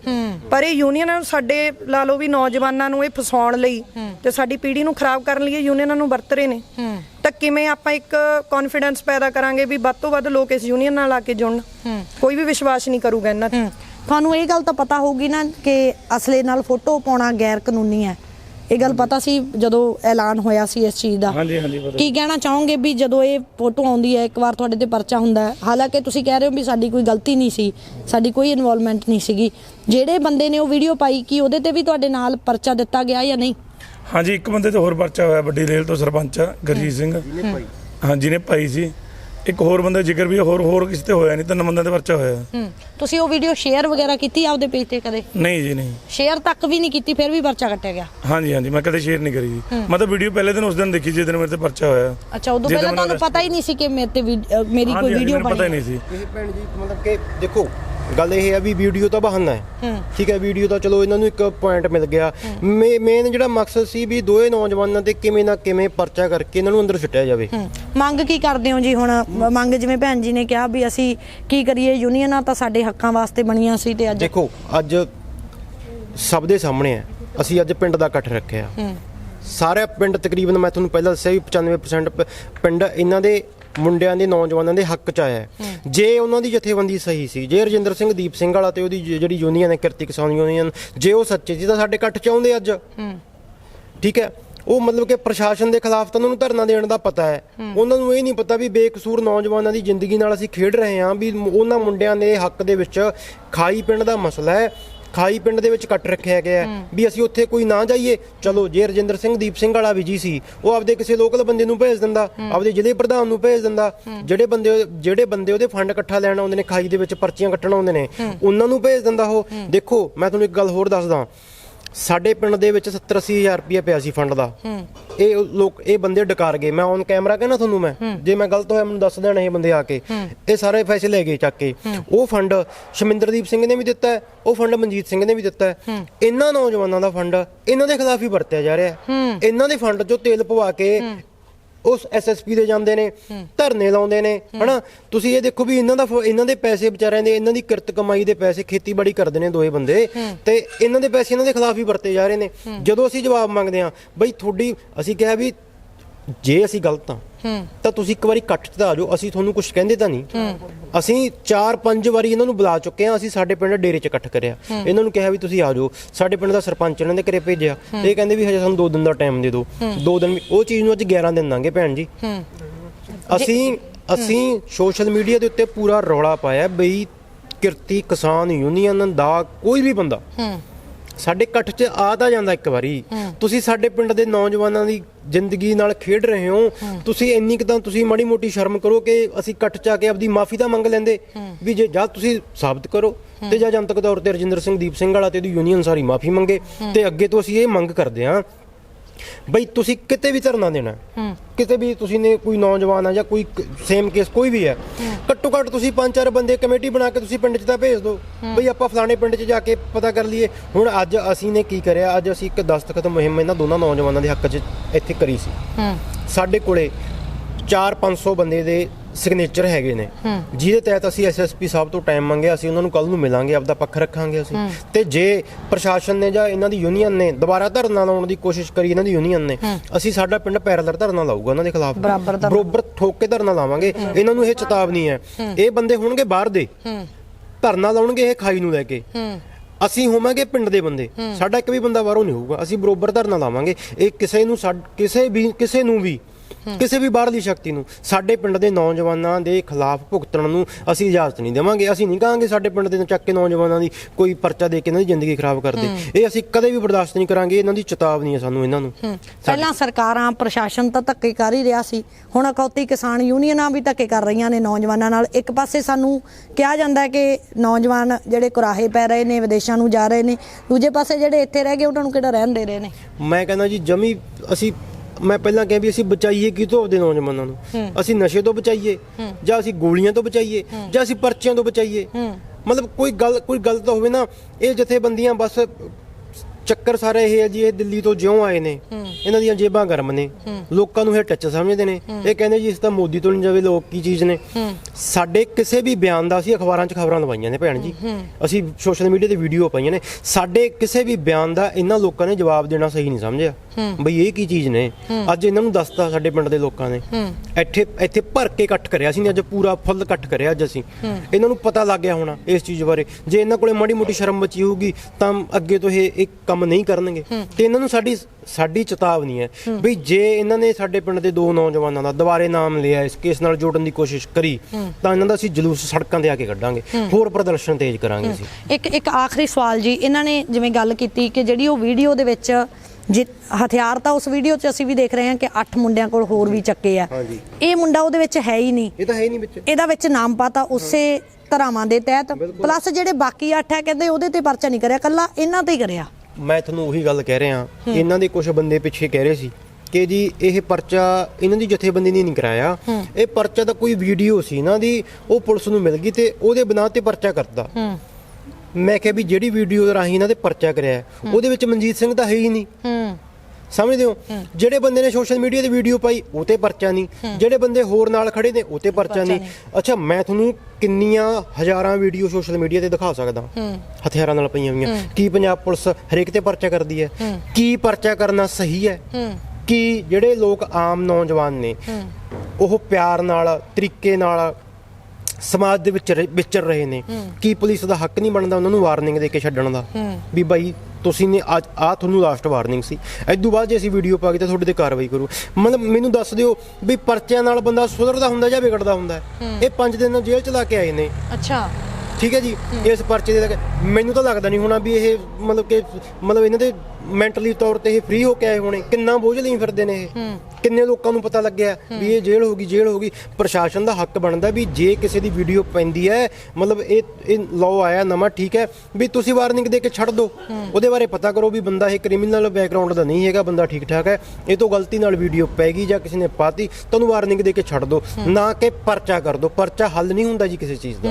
ਪਰ ਇਹ ਯੂਨੀਅਨਾਂ ਸਾਡੇ ਲਾ ਲਓ ਵੀ ਨੌਜਵਾਨਾਂ ਨੂੰ ਇਹ ਫਸਾਉਣ ਲਈ ਤੇ ਸਾਡੀ ਪੀੜ੍ਹੀ ਨੂੰ ਖਰਾਬ ਕਰਨ ਲਈ ਇਹ ਯੂਨੀਅਨਾਂ ਨੂੰ ਵਰਤ ਰਹੇ ਨੇ। ਤਾਂ ਕਿਵੇਂ ਆਪਾਂ ਇੱਕ ਕੌਨਫੀਡੈਂਸ ਪੈਦਾ ਕਰਾਂਗੇ ਵੀ ਵੱਧ ਤੋਂ ਵੱਧ ਲੋਕ ਇਸ ਯੂਨੀਅਨ ਨਾਲ ਆ ਕੇ ਜੁੜਨ? ਕੋਈ ਵੀ ਵਿਸ਼ਵਾਸ ਨਹੀਂ ਕਰੂਗਾ ਇਹਨਾਂ ਤੇ ਤੁਹਾਨੂੰ ਇਹ ਗੱਲ ਤਾਂ ਪਤਾ ਹੋਊਗੀ ਨਾ ਕਿ ਅਸਲੇ ਨਾਲ ਫੋਟੋ ਪਾਉਣਾ ਗੈਰ ਕਾਨੂੰਨੀ ਹੈ। ਇਹ ਗੱਲ ਪਤਾ ਸੀ ਜਦੋਂ ਐਲਾਨ ਹੋਇਆ ਸੀ ਇਸ ਚੀਜ਼ ਦਾ। ਹਾਂਜੀ ਹਾਂਜੀ ਪਤਾ ਕੀ ਕਹਿਣਾ ਚਾਹੋਗੇ ਵੀ ਜਦੋਂ ਇਹ ਫੋਟੋ ਆਉਂਦੀ ਹੈ ਇੱਕ ਵਾਰ ਤੁਹਾਡੇ ਤੇ ਪਰਚਾ ਹੁੰਦਾ ਹੈ? ਹਾਲਾਂਕਿ ਤੁਸੀਂ ਕਹਿ ਰਹੇ ਹੋ ਵੀ ਸਾਡੀ ਕੋਈ ਗਲਤੀ ਨਹੀਂ ਸੀ ਸਾਡੀ ਕੋਈ ਇਨਵੋਲਵਮੈਂਟ ਨਹੀਂ ਸੀਗੀ। ਜਿਹੜੇ ਬੰਦੇ ਨੇ ਉਹ ਵੀਡੀਓ ਪਾਈ ਕੀ ਉਹਦੇ ਤੇ ਵੀ ਤੁਹਾਡੇ ਨਾਲ ਪਰਚਾ ਦਿੱਤਾ ਗਿਆ ਜਾਂ ਨਹੀਂ? ਹਾਂਜੀ ਇੱਕ ਬੰਦੇ ਤੇ ਹੋਰ ਪਰਚਾ ਹੋਇਆ ਵੱਡੀ ਰੇਲ ਤੋਂ ਸਰਪੰਚ ਗਰਜੀਤ ਸਿੰਘ। ਹਾਂ ਜਿਹਨੇ ਪਾਈ ਸੀ। ਇੱਕ ਹੋਰ ਬੰਦਾ ਜ਼ਿਕਰ ਵੀ ਹੋਰ ਹੋਰ ਕਿਸੇ ਤੇ ਹੋਇਆ ਨਹੀਂ ਤਿੰਨ ਬੰਦਿਆਂ ਤੇ ਪਰਚਾ ਹੋਇਆ। ਹੂੰ ਤੁਸੀਂ ਉਹ ਵੀਡੀਓ ਸ਼ੇਅਰ ਵਗੈਰਾ ਕੀਤੀ ਆਪਦੇ ਪੇਜ ਤੇ ਕਦੇ? ਨਹੀਂ ਜੀ ਨਹੀਂ। ਸ਼ੇਅਰ ਤੱਕ ਵੀ ਨਹੀਂ ਕੀਤੀ ਫਿਰ ਵੀ ਪਰਚਾ ਕੱਟਿਆ ਗਿਆ? ਹਾਂਜੀ ਹਾਂਜੀ ਮੈਂ ਕਦੇ ਸ਼ੇਅਰ ਨਹੀਂ ਕਰੀ ਜੀ। ਮੈਂ ਤਾਂ ਵੀਡੀਓ ਪਹਿਲੇ ਦਿਨ ਉਸ ਦਿਨ ਦੇਖੀ ਜਿਸ ਦਿਨ ਮੇਰੇ ਤੇ ਪਰਚਾ ਹੋਇਆ। ਅੱਛਾ ਉਦੋਂ ਪਹਿਲਾਂ ਤੁਹਾਨੂੰ ਪਤਾ ਹੀ ਨਹੀਂ ਸੀ ਕਿ ਮੇਰੇ ਤੇ ਮੇਰੀ ਕੋਈ ਹਾਂਜੀ, ਵੀਡੀਓ ਮੈਨੂੰ ਪਤਾ ਹੀ ਬਣੀ ਨਹੀਂ ਸੀ। ਇਹ ਭੈਣ ਜੀ ਮਤਲਬ ਕਿ ਦੇਖੋ ਗੱਲ ਇਹ ਹੈ ਵੀ ਵੀਡੀਓ ਤਾਂ ਬਹਾਨਾ ਹੈ। ਠੀਕ ਹੈ ਵੀਡੀਓ ਤਾਂ ਚਲੋ ਇਹਨਾਂ ਨੂੰ ਇੱਕ ਪੁਆਇੰਟ ਮਿਲ ਗਿਆ। ਮੇਨ ਜਿਹੜਾ ਮਕਸਦ ਸੀ ਵੀ ਦੋਏ ਨੌਜਵਾਨਾਂ ਤੇ ਕਿਵੇਂ ਨਾ ਕਿਵੇਂ ਪਰਚਾ ਕਰਕੇ ਇਹਨਾਂ ਨੂੰ ਅੰਦਰ ਛੱਟਿਆ ਜਾਵੇ। ਮੰਗ ਕੀ ਕਰਦੇ ਹੋ ਜੀ ਹੁਣ? ਮੰਗ ਜਿਵੇਂ ਭੈਣ ਜੀ ਨੇ ਕਿਹਾ ਵੀ ਅਸੀਂ ਕੀ ਕਰੀਏ? ਯੂਨੀਅਨਾਂ ਤਾਂ ਸਾਡੇ ਹੱਕਾਂ ਵਾਸਤੇ ਬਣੀਆਂ ਸੀ ਤੇ ਅੱਜ ਦੇਖੋ ਅੱਜ ਸਭ ਦੇ ਸਾਹਮਣੇ ਹੈ। ਅਸੀਂ ਅੱਜ ਪਿੰਡ ਦਾ ਇਕੱਠ ਰੱਖਿਆ। ਸਾਰਾ ਪਿੰਡ ਤਕਰੀਬਨ ਮੈਂ ਤੁਹਾਨੂੰ ਪਹਿਲਾਂ ਦੱਸਿਆ ਵੀ 95% ਪ- ਪਿੰਡ ਇਹਨਾਂ ਦੇ ਮੁੰਡਿਆਂ ਦੇ ਨੌਜਵਾਨਾਂ ਦੇ ਹੱਕ ਚ ਆਇਆ ਹੈ। ਜੇ ਉਹਨਾਂ ਦੀ ਜਥੇਬੰਦੀ ਸਹੀ ਸੀ ਜੇ ਰਜਿੰਦਰ ਸਿੰਘ ਦੀਪ ਸਿੰਘ ਵਾਲਾ ਤੇ ਉਹਦੀ ਜ- ਜਿਹੜੀ ਯੂਨੀਅਨ ਹੈ ਕਿਰਤੀ ਕਿਸਾਨ ਯੂਨੀਅਨ ਜੇ ਉਹ ਸੱਚੇ ਸੀ ਤਾਂ ਸਾਡੇ ਇਕੱਠ ਚ ਆਉਂਦੇ ਅੱਜ। ਠੀਕ ਹੈ? ਉਹ ਮਤਲਬ ਕਿ ਪ੍ਰਸ਼ਾਸਨ ਦੇ ਖਿਲਾਫ ਤਾਂ ਉਹਨਾਂ ਨੂੰ ਧਰਨਾ ਦੇਣ ਦਾ ਪਤਾ ਹੈ। ਉਹਨਾਂ ਨੂੰ ਇਹ ਨਹੀਂ ਪਤਾ ਵੀ ਬੇਕਸੂਰ ਨੌਜਵਾਨਾਂ ਦੀ ਜ਼ਿੰਦਗੀ ਨਾਲ ਅਸੀਂ ਖੇਡ ਰਹੇ ਹਾਂ ਵੀ ਮ- ਉਹਨਾਂ ਮੁੰਡਿਆਂ ਦੇ ਹੱਕ ਦੇ ਵਿੱਚ ਖਾਈ ਪਿੰਡ ਦਾ ਮਸਲਾ ਹੈ। ਖਾਈ ਪਿੰਡ ਦੇ ਵਿੱਚ ਕੱਟ ਰੱਖਿਆ ਗਿਆ ਵੀ ਅਸੀਂ ਉੱਥੇ ਕੋਈ ਨਾ ਜਾਈਏ ਚਲੋ ਜੇ ਰਜਿੰਦਰ ਸਿੰਘ ਦੀਪ ਸਿੰਘ ਵਾਲਾ ਵੀ ਜੀ ਸੀ ਉਹ ਆਪਦੇ ਕਿਸੇ ਲੋਕਲ ਬੰਦੇ ਨੂੰ ਭੇਜ ਦਿੰਦਾ ਆਪਦੇ ਜ਼ਿਲ੍ਹੇ ਪ੍ਰਧਾਨ ਨੂੰ ਭੇਜ ਦਿੰਦਾ। ਜਿਹੜੇ ਬੰਦੇ ਜਿਹੜੇ ਬੰਦੇ ਉਹਦੇ ਫੰਡ ਇਕੱਠਾ ਲੈਣ ਆਉਂਦੇ ਨੇ ਖਾਈ ਦੇ ਵਿੱਚ ਪਰਚੀਆਂ ਕੱਟਣ ਆਉਂਦੇ ਨੇ ਉਹਨਾਂ ਨੂੰ ਭੇਜ ਦਿੰਦਾ ਉਹ। ਦੇਖੋ ਮੈਂ ਤੁਹਾਨੂੰ ਇੱਕ ਗੱਲ ਹੋਰ ਦੱਸਦਾ। ਸਾਡੇ ਪਿੰਡ ਦੇ ਵਿੱਚ 70 80 ਹਜ਼ਾਰ ਰੁਪਇਆ ਪਿਆ ਸੀ ਫੰਡ ਦਾ। ਇਹ ਲੋਕ ਇਹ ਬੰਦੇ ਡਕਾਰ ਗਏ। ਮੈਂ ਔਨ ਕੈਮਰਾ ਕਹਿੰਦਾ ਤੁਹਾਨੂੰ ਮੈਂ। ਜੇ ਮੈਂ ਗਲਤ ਹੋਇਆ ਮੈਨੂੰ ਦੱਸ ਦੇਣ ਇਹ ਬੰਦੇ ਆ ਕੇ। ਇਹ ਸਾਰੇ ਪੈਸੇ ਲੈ ਗਏ ਚੱਕ ਕੇ। ਉਹ ਫੰਡ ਸ਼ਮਿੰਦਰਦੀਪ ਸਿੰਘ ਨੇ ਵੀ ਦਿੱਤਾ ਉਹ ਫੰਡ ਮਨਜੀਤ ਸਿੰਘ ਨੇ ਵੀ ਦਿੱਤਾ। ਇਹਨਾਂ ਨੌਜਵਾਨਾਂ ਦਾ ਫੰਡ ਇਹਨਾਂ ਦੇ ਖਿਲਾਫ ਹੀ ਵਰਤਿਆ ਜਾ ਰਿਹਾ ਇਹਨਾਂ ਦੇ ਫੰਡ 'ਚੋਂ ਤੇਲ ਪਵਾ ਕੇ ਉਸ ਐਸਐਸਪੀ ਦੇ ਜਾਂਦੇ ਨੇ, ਧਰਨੇ ਲਾਉਂਦੇ ਨੇ, ਹਨਾ? ਤੁਸੀਂ ਇਹ ਦੇਖੋ ਵੀ ਇਹਨਾਂ ਦਾ ਫ- ਇਹਨਾਂ ਦੇ ਪੈਸੇ ਵਿਚਾਰਿਆਂ ਦੇ, ਇਹਨਾਂ ਦੀ ਕਿਰਤ ਕਮਾਈ ਦੇ ਪੈਸੇ ਖੇਤੀਬਾੜੀ ਕਰਦੇ ਨੇ ਦੋਏ ਬੰਦੇ ਤੇ ਇਹਨਾਂ ਦੇ ਪੈਸੇ ਇਹਨਾਂ ਦੇ ਖਿਲਾਫ ਹੀ ਵਰਤੇ ਜਾ ਰਹੇ ਨੇ। ਜਦੋਂ ਅਸੀਂ ਜਵਾਬ ਮੰਗਦੇ ਹਾਂ, ਬਈ ਤੁਹਾਡੀ, ਅਸੀਂ ਕਿਹਾ ਵੀ ਜੇ ਅਸੀਂ ਗਲਤ ਆ ਤਾਂ ਤੁਸੀਂ ਇੱਕ ਵਾਰੀ ਇਕੱਠ ਤਾਂ ਆ ਜਾਓ ਅਸੀਂ ਤੁਹਾਨੂੰ ਕੁਝ ਕਹਿੰਦੇ ਤਾਂ ਨਹੀਂ। ਅਸੀਂ 4-5 ਵਾਰੀ ਇਹਨਾਂ ਨੂੰ ਬੁਲਾ ਚੁੱਕੇ ਆ ਅਸੀਂ ਸਾਡੇ ਪਿੰਡ ਡੇਰੇ 'ਚ ਇਕੱਠ ਕਰਿਆ। ਇਹਨਾਂ ਨੂੰ ਕਿਹਾ ਵੀ ਤੁਸੀਂ ਆ ਜਾਓ। ਸਾਡੇ ਪਿੰਡ ਦਾ ਸਰਪੰਚ ਇਹਨਾਂ ਦੇ ਘਰੇ ਭੇਜਿਆ। ਇਹ ਕਹਿੰਦੇ ਵੀ ਹਜੇ ਸਾਨੂੰ 2 ਦਿਨ ਦਾ ਟਾਈਮ ਦੇ ਦਿਓ। 2 ਦਿਨ ਉਹ ਚੀਜ਼ ਨੂੰ ਅੱਜ 11 ਦਿਨ ਲੰਘੇ ਭੈਣ ਜੀ। ਅਸੀਂ ਅਸੀਂ ਸੋਸ਼ਲ ਮੀਡੀਆ ਦੇ ਉੱਤੇ ਪੂਰਾ ਰੌਲਾ ਪਾਇਆ ਬਈ ਕਿਰਤੀ ਕਿਸਾਨ ਯੂਨੀਅਨ ਦਾ ਕੋਈ ਵੀ ਬੰਦਾ ਸਾਡੇ ਇਕੱਠ 'ਚ ਆ ਤਾਂ ਜਾਂਦਾ ਇੱਕ ਵਾਰੀ। ਤੁਸੀਂ ਸਾਡੇ ਪਿੰਡ ਦੇ ਨੌਜਵਾਨਾਂ ਦੀ ਜ਼ਿੰਦਗੀ ਨਾਲ ਖੇਡ ਰਹੇ ਹੋ। ਤੁਸੀਂ ਇੰਨੀ ਕੁ ਤਾਂ ਤੁਸੀਂ ਮਾੜੀ ਮੋਟੀ ਸ਼ਰਮ ਕਰੋ ਕਿ ਅਸੀਂ ਇਕੱਠ 'ਚ ਆ ਕੇ ਆਪਦੀ ਮਾਫੀ ਤਾਂ ਮੰਗ ਲੈਂਦੇ। ਵੀ ਜੇ ਜਾਂ ਤੁਸੀਂ ਸਾਬਤ ਕਰੋ ਤੇ ਜਾਂ ਜਨਤਕ ਤੌਰ ਤੇ ਰਜਿੰਦਰ ਸਿੰਘ ਦੀਪ ਸਿੰਘ ਵਾਲਾ ਤੇ ਉਹਦੀ ਯੂਨੀਅਨ ਸਾਰੀ ਮਾਫੀ ਮੰਗੇ ਤੇ ਅੱਗੇ ਤੋਂ ਅਸੀਂ ਇਹ ਮੰਗ ਕਰਦੇ ਹਾਂ ਬਈ ਤੁਸੀਂ ਕਿਤੇ ਵੀ ਧਰਨਾ ਦੇਣਾ ਹੈ। ਕਿਤੇ ਵੀ ਤੁਸੀਂ ਨੇ ਕੋਈ ਨੌਜਵਾਨ ਆ ਜਾਂ ਕੋਈ ਸੇਮ ਕੇਸ ਕੋਈ ਵੀ ਹੈ ਘੱਟੋ ਘੱਟ ਤੁਸੀਂ ਪੰਜ ਚਾਰ ਬੰਦੇ ਕਮੇਟੀ ਬਣਾ ਕੇ ਤੁਸੀਂ ਪਿੰਡ 'ਚ ਤਾਂ ਭੇਜ ਦਿਓ। ਬਈ ਆਪਾਂ ਫਲਾਣੇ ਪਿੰਡ 'ਚ ਜਾ ਕੇ ਪਤਾ ਕਰ ਲਈਏ। ਹੁਣ ਅੱਜ ਅਸੀਂ ਨੇ ਕੀ ਕਰਿਆ ਅੱਜ ਅਸੀਂ ਇੱਕ ਦਸਤਖਤ ਮੁਹਿੰਮ ਇਹਨਾਂ ਦੋਨਾਂ ਨੌਜਵਾਨਾਂ ਦੇ ਹੱਕ 'ਚ ਇੱਥੇ ਕਰੀ ਸੀ। ਸਾਡੇ ਕੋਲੇ 4-500 ਬੰਦੇ ਦੇ ਸਿਗਨੇਚਰ ਹੈਗੇ ਨੇ। ਜਿਹਦੇ ਤਹਿਤ ਅਸੀਂ ਐਸਐਸਪੀ ਸਾਹਿਬ ਤੋਂ ਟਾਈਮ ਮੰਗਿਆ ਅਸੀਂ ਉਹਨਾਂ ਨੂੰ ਕੱਲ ਨੂੰ ਮਿਲਾਂਗੇ ਆਪਦਾ ਪੱਖ ਰੱਖਾਂਗੇ ਅਸੀਂ। ਤੇ ਜੇ ਪ੍ਰਸ਼ਾਸਨ ਨੇ ਜਾਂ ਇਹਨਾਂ ਦੀ ਯੂਨੀਅਨ ਨੇ ਦੁਬਾਰਾ ਧਰਨਾ ਲਾਉਣ ਦੀ ਕੋਸ਼ਿਸ਼ ਕਰੀ ਇਹਨਾਂ ਦੀ ਯੂਨੀਅਨ ਨੇ ਅਸੀਂ ਸਾਡਾ ਪਿੰਡ ਪੈਰਲਰ ਧਰਨਾ ਲਾਊਗਾ ਉਹਨਾਂ ਦੇ ਖਿਲਾਫ। ਬਰਾਬਰ ਠੋਕ ਕੇ ਧਰਨਾ ਲਾਵਾਂਗੇ। ਇਹਨਾਂ ਨੂੰ ਇਹ ਚੇਤਾਵਨੀ ਹੈ। ਇਹ ਬੰਦੇ ਹੋਣਗੇ ਬਾਹਰ ਦੇ। ਧਰਨਾ ਲਾਉਣਗੇ ਇਹ ਖਾਈ ਨੂੰ ਲੈ ਕੇ। ਅਸੀਂ ਹੋਵਾਂਗੇ ਪਿੰਡ ਦੇ ਬੰਦੇ। ਸਾਡਾ ਇੱਕ ਵੀ ਬੰਦਾ ਬਾਹਰੋਂ ਨਹੀਂ ਹੋਊਗਾ। ਅਸੀਂ ਬਰੋਬਰ ਧਰਨਾ ਲਾਵਾਂਗੇ। ਇਹ ਕਿਸੇ ਨੂੰ ਕਿਸੇ ਵੀ ਕਿਸੇ ਨੂੰ ਵੀ ਕਿਸੇ ਵੀ ਬਾਹਰਲੀ ਸ਼ਕਤੀ ਨੂੰ ਸਾਡੇ ਪਿੰਡ ਦੇ ਨੌਜਵਾਨਾਂ ਦੇ ਖਿਲਾਫ ਭੁਗਤਣ ਨੂੰ ਅਸੀਂ ਇਜਾਜ਼ਤ ਨਹੀਂ ਦੇਵਾਂਗੇ। ਅਸੀਂ ਨਹੀਂ ਕਹਾਂਗੇ ਸਾਡੇ ਪਿੰਡ ਦੇ ਚੱਕ ਕੇ ਨੌਜਵਾਨਾਂ ਦੀ ਕੋਈ ਪਰਚਾ ਦੇ ਕੇ ਇਹਨਾਂ ਦੀ ਜ਼ਿੰਦਗੀ ਖਰਾਬ ਕਰ ਦੇ। ਇਹ ਅਸੀਂ ਕਦੇ ਵੀ ਬਰਦਾਸ਼ਤ ਨਹੀਂ ਕਰਾਂਗੇ ਇਹਨਾਂ ਦੀ ਚੇਤਾਵਨੀ ਹੈ ਸਾਨੂੰ ਇਹਨਾਂ ਨੂੰ। ਪਹਿਲਾਂ ਸਰਕਾਰਾਂ ਪ੍ਰਸ਼ਾਸਨ ਤਾਂ ਧੱਕੇ ਕਰ ਹੀ ਰਿਹਾ ਸੀ। ਹੁਣ ਅਕੌਤੀ ਕਿਸਾਨ ਯੂਨੀਅਨਾਂ ਵੀ ਧੱਕੇ ਕਰ ਰਹੀਆਂ ਨੇ ਨੌਜਵਾਨਾਂ ਨਾਲ। ਇੱਕ ਪਾਸੇ ਸਾਨੂੰ ਕਿਹਾ ਜਾਂਦਾ ਹੈ ਕਿ ਨੌਜਵਾਨ ਜਿਹੜੇ ਕੁਰਾਹੇ ਪੈ ਰਹੇ ਨੇ ਵਿਦੇਸ਼ਾਂ ਨੂੰ ਜਾ ਰਹੇ ਨੇ। ਦੂਜੇ ਪਾਸੇ ਜਿਹੜੇ ਇੱਥੇ ਰਹਿ ਗਏ ਉਹਨਾਂ ਨੂੰ ਕਿਹੜਾ ਰਹਿਣ ਦੇ ਰਹੇ ਨੇ? ਮੈਂ ਕਹਿੰਦਾ ਜੀ ਜਮੀ ਅਸੀਂ ਮੈਂ ਪਹਿਲਾਂ ਕਿਹਾ ਵੀ ਅਸੀਂ ਬਚਾਈਏ ਕਿਤੋਂ ਆਪਦੇ ਨੌਜਵਾਨਾਂ ਨੂੰ? ਅਸੀਂ ਨਸ਼ੇ ਤੋਂ ਬਚਾਈਏ ਜਾਂ ਅਸੀਂ ਗੋਲੀਆਂ ਤੋਂ ਬਚਾਈਏ ਜਾਂ ਅਸੀਂ ਪਰਚੀਆਂ ਤੋਂ ਬਚਾਈਏ। ਮਤਲਬ ਕੋਈ ਗੱਲ ਕੋਈ ਗੱਲ ਤਾਂ ਹੋਵੇ ਨਾ ਇਹ ਜਥੇਬੰਦੀਆਂ ਬਸ ਚੱਕਰ ਸਾਰੇ ਇਹ ਹੈ ਜੀ ਇਹ ਦਿੱਲੀ ਤੋਂ ਜਿਉਂ ਆਏ ਨੇ। ਇਹਨਾਂ ਦੀਆਂ ਜੇਬਾਂ ਗਰਮ ਨੇ। ਲੋਕਾਂ ਨੂੰ ਇਹ ਟੱਚ ਸਮਝਦੇ ਨੇ। ਇਹ ਕਹਿੰਦੇ ਜੀ ਇਸ ਤਾਂ ਮੋਦੀ ਤੋਂ ਨਹੀਂ ਜਾਵੇ ਲੋਕ ਕੀ ਚੀਜ਼ ਨੇ? ਸਾਡੇ ਕਿਸੇ ਵੀ ਬਿਆਨ ਦਾ ਅਸੀਂ ਅਖਬਾਰਾਂ 'ਚ ਖਬਰਾਂ ਲਵਾਈਆਂ ਨੇ ਭੈਣ ਜੀ। ਅਸੀਂ ਸੋਸ਼ਲ ਮੀਡੀਆ ਤੇ ਵੀਡੀਓ ਪਾਈਆਂ ਨੇ। ਸਾਡੇ ਕਿਸੇ ਵੀ ਬਿਆਨ ਦਾ ਇਹਨਾਂ ਲੋਕਾਂ ਨੇ ਜਵਾਬ ਦੇਣਾ ਸਹੀ ਨਹੀਂ ਸਮਝਿਆ। ਬਈ ਇਹ ਕੀ ਚੀਜ਼ ਨੇ? ਅੱਜ ਇਹਨਾਂ ਨੂੰ ਦੱਸਤਾ ਸਾਡੇ ਪਿੰਡ ਦੇ ਲੋਕਾਂ ਨੇ। ਇੱਥੇ ਇੱਥੇ ਭਰ ਕੇ ਇਕੱਠ ਕਰਿਆ ਸੀ ਨੇ ਅੱਜ ਪੂਰਾ ਫੁੱਲ ਇਕੱਠ ਕਰਿਆ ਅੱਜ ਅਸੀਂ। ਇਹਨਾਂ ਨੂੰ ਪਤਾ ਲੱਗ ਗਿਆ ਹੋਣਾ ਇਸ ਚੀਜ਼ ਬਾਰੇ। ਜੇ ਇਹਨਾਂ ਕੋਲੇ ਮਾੜੀ ਮੋਟੀ ਸ਼ਰਮ ਬਚੀ ਹੋਊਗੀ ਤਾਂ ਅੱਗੇ ਤੋਂ ਇਹ ਇੱਕ ਕੰਮ ਨਹੀਂ ਕਰਨਗੇ। ਤੇ ਇਹਨਾਂ ਨੂੰ ਸਾਡੀ ਸਾਡੀ ਚੇਤਾਵਨੀ ਹੈ ਵੀ ਜੇ ਇਹਨਾਂ ਨੇ ਸਾਡੇ ਪਿੰਡ ਦੇ ਦੋ ਨੌਜਵਾਨਾਂ ਦਾ ਦੁਬਾਰੇ ਨਾਮ ਲਿਆ ਇਸ ਕੇਸ ਨਾਲ ਜੋੜਨ ਦੀ ਕੋਸ਼ਿਸ਼ ਕਰੀ ਤਾਂ ਇਹਨਾਂ ਦਾ ਅਸੀਂ ਜਲੂਸ ਸੜਕਾਂ ਤੇ ਆ ਕੇ ਕੱਢਾਂਗੇ। ਹੋਰ ਪ੍ਰਦਰਸ਼ਨ ਤੇਜ਼ ਕਰਾਂਗੇ ਅਸੀਂ। ਇੱਕ ਇੱਕ ਆਖਰੀ ਸਵਾਲ ਜੀ ਇਹਨਾਂ ਨੇ ਜਿਵੇਂ ਗੱਲ ਕੀਤੀ ਕਿ ਜਿਹੜੀ ਉਹ ਵੀਡੀਓ ਦੇ ਵਿੱਚ ਜਿ ਹਥਿਆਰ ਤਾਂ ਉਸ ਵੀਡੀਓ 'ਚ ਅਸੀਂ ਵੀ ਦੇਖ ਰਹੇ ਹਾਂ ਕਿ 8 ਮੁੰਡਿਆਂ ਕੋਲ ਹੋਰ ਵੀ ਚੱਕੇ ਆ। ਇਹ ਮੁੰਡਾ ਉਹਦੇ ਵਿੱਚ ਹੈ ਹੀ ਨਹੀਂ। ਇਹ ਤਾਂ ਹੈ ਹੀ ਨਹੀਂ ਵਿੱਚ। ਇਹਦਾ ਵਿੱਚ ਨਾਮ ਪਾਤਾ ਉਸੇ ਧਰਾਵਾਂ ਦੇ ਤਹਿਤ। ਪਲੱਸ ਜਿਹੜੇ ਬਾਕੀ 8 ਹੈ ਕਹਿੰਦੇ ਉਹਦੇ ਤੇ ਪਰਚਾ ਨਹੀਂ ਕਰਿਆ ਕੱਲਾ ਇਹਨਾਂ ਤੇ ਹੀ ਕਰਿਆ। ਮੈਂ ਤੁਹਾਨੂੰ ਉਹੀ ਗੱਲ ਕਹਿ ਰਿਹਾ, ਇਹਨਾਂ ਦੇ ਕੁਝ ਬੰਦੇ ਪਿੱਛੇ ਕਹਿ ਰਹੇ ਸੀ ਕਿ ਜੀ ਇਹ ਪਰਚਾ ਇਹਨਾਂ ਦੀ ਜਥੇਬੰਦੀ ਨੇ ਨਹੀਂ ਕਰਾਇਆ, ਇਹ ਪਰਚਾ ਦਾ ਕੋਈ ਵੀਡੀਓ ਸੀ ਇਹਨਾਂ ਦੀ, ਉਹ ਪੁਲਿਸ ਨੂੰ ਮਿਲ ਗਈ ਤੇ ਉਹਦੇ ਬਿਨਾਂ ਤੇ ਪਰਚਾ ਕਰਤਾ। ਮੈਂ ਕਿਹਾ ਵੀ ਜਿਹੜੀ ਵੀਡੀਓ ਰਾਹੀਂ ਇਹਨਾਂ ਦੇ ਪਰਚਾ ਕਰਿਆ, ਉਹਦੇ ਵਿੱਚ ਮਨਜੀਤ ਸਿੰਘ ਤਾਂ ਹੈ ਹੀ ਨਹੀਂ। ਸਮਝਦੇ ਹੋ? ਜਿਹੜੇ ਬੰਦੇ ਨੇ ਸੋਸ਼ਲ ਮੀਡੀਆ ਤੇ ਵੀਡੀਓ ਪਾਈ ਉਹ ਤੇ ਪਰਚਾ ਨਹੀਂ। ਜਿਹੜੇ ਬੰਦੇ ਹੋਰ ਨਾਲ ਖੜੇ ਨੇ ਉਹ ਤੇ ਪਰਚਾ ਨਹੀਂ। ਅੱਛਾ ਮੈਂ ਤੁਹਾਨੂੰ ਕਿੰਨੀਆਂ ਹਜ਼ਾਰਾਂ ਵੀਡੀਓ ਸੋਸ਼ਲ ਮੀਡੀਆ ਤੇ ਦਿਖਾ ਸਕਦਾ। ਹਥਿਆਰਾਂ ਨਾਲ ਪਈਆਂ ਹੋਈਆਂ। ਕੀ ਪੰਜਾਬ ਪੁਲਿਸ ਹਰੇਕ ਤੇ ਪਰਚਾ ਕਰਦੀ ਹੈ? ਕੀ ਪਰਚਾ ਕਰਨਾ ਸਹੀ ਹੈ? ਕੀ ਜਿਹੜੇ ਲੋਕ ਆਮ ਨੌਜਵਾਨ ਨੇ ਉਹ ਪਿਆਰ ਨਾਲ ਤਰੀਕੇ ਨਾਲ ਸਮਾਜ ਦੇ ਵਿੱਚ ਵਿਚਰ ਰਹੇ ਨੇ ਕੀ ਪੁਲਿਸ ਦਾ ਹੱਕ ਨਹੀਂ ਬਣਦਾ ਉਹਨਾਂ ਨੂੰ ਵਾਰਨਿੰਗ ਦੇ ਕੇ ਛੱਡਣ ਦਾ? ਵੀ ਬਾਈ ਤੁਸੀਂ ਨੇ ਅੱਜ ਆ ਤੁਹਾਨੂੰ ਲਾਸਟ ਵਾਰਨਿੰਗ ਸੀ। ਇਦੋਂ ਬਾਅਦ ਜੇ ਅਸੀਂ ਵੀਡੀਓ ਪਾ ਕੇ ਤਾਂ ਤੁਹਾਡੇ ਤੇ ਕਾਰਵਾਈ ਕਰੂ। ਮਤਲਬ ਮੈਨੂੰ ਦੱਸ ਦਿਓ ਵੀ ਪਰਚਿਆਂ ਨਾਲ ਬੰਦਾ ਸੁਧਰਦਾ ਹੁੰਦਾ ਜਾਂ ਵਿਗੜਦਾ ਹੁੰਦਾ? ਇਹ 5 ਦਿਨ ਜੇਲ੍ਹ ਚ ਲਾ ਕੇ ਆਏ ਨੇ। ਅੱਛਾ। ਠੀਕ ਹੈ ਜੀ? ਇਸ ਪਰਚੇ ਦੇ ਮੈਨੂੰ ਤਾਂ ਲੱਗਦਾ ਨਹੀਂ ਹੋਣਾ ਵੀ ਇਹ ਮਤਲਬ ਕਿ ਮਤਲਬ ਇਹਨਾਂ ਦੇ ਮੈਂਟਲੀ ਤੌਰ ਤੇ ਇਹ ਫ੍ਰੀ ਹੋ ਕੇ ਆਏ ਹੋਣੇ ਕਿੰਨਾ ਬੋਝ ਲਈ ਫਿਰਦੇ ਨੇ ਇਹ? ਕਿੰਨੇ ਲੋਕਾਂ ਨੂੰ ਪਤਾ ਲੱਗਿਆ? ਵੀ ਇਹ ਜੇਲ੍ਹ ਹੋ ਗਈ ਜੇਲ੍ਹ ਹੋ ਗਈ। ਪ੍ਰਸ਼ਾਸਨ ਦਾ ਹੱਕ ਬਣਦਾ ਵੀ ਜੇ ਕਿਸੇ ਦੀ ਵੀਡੀਓ ਪੈਂਦੀ ਹੈ ਮਤਲਬ ਇਹ ਇਹ ਲਾਅ ਆਇਆ ਨਵਾਂ ਠੀਕ ਹੈ ਵੀ ਤੁਸੀਂ ਵਾਰਨਿੰਗ ਦੇ ਕੇ ਛੱਡ ਦਿਓ ਉਹਦੇ ਬਾਰੇ ਪਤਾ ਕਰੋ ਵੀ ਬੰਦਾ ਇਹ ਕ੍ਰਿਮੀਨਲ ਬੈਕਗ੍ਰਾਉਂਡ ਦਾ ਨਹੀਂ ਹੈਗਾ ਬੰਦਾ ਠੀਕ ਠਾਕ ਹੈ। ਇਹ ਤੋਂ ਗਲਤੀ ਨਾਲ ਵੀਡੀਓ ਪੈ ਗਈ ਜਾਂ ਕਿਸੇ ਨੇ ਪਾਤੀ ਤੁਹਾਨੂੰ ਵਾਰਨਿੰਗ ਦੇ ਕੇ ਛੱਡ ਦਿਓ ਨਾ ਕਿ ਪਰਚਾ ਕਰ ਦਿਓ ਪਰਚਾ ਹੱਲ ਨਹੀਂ ਹੁੰਦਾ ਜੀ ਕਿਸੇ ਚੀਜ਼ ਦਾ।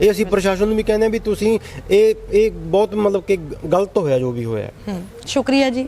ਇਹ ਅਸੀਂ ਪ੍ਰਸ਼ਾਸਨ ਨੂੰ ਵੀ ਕਹਿੰਦੇ ਹਾਂ ਵੀ ਤੁਸੀਂ ਇਹ ਇਹ ਬਹੁਤ ਮਤਲਬ ਕਿ ਗਲਤ ਹੋਇਆ ਜੋ ਵੀ ਹੋਇਆ। ਸ਼ੁਕਰੀਆ ਜੀ।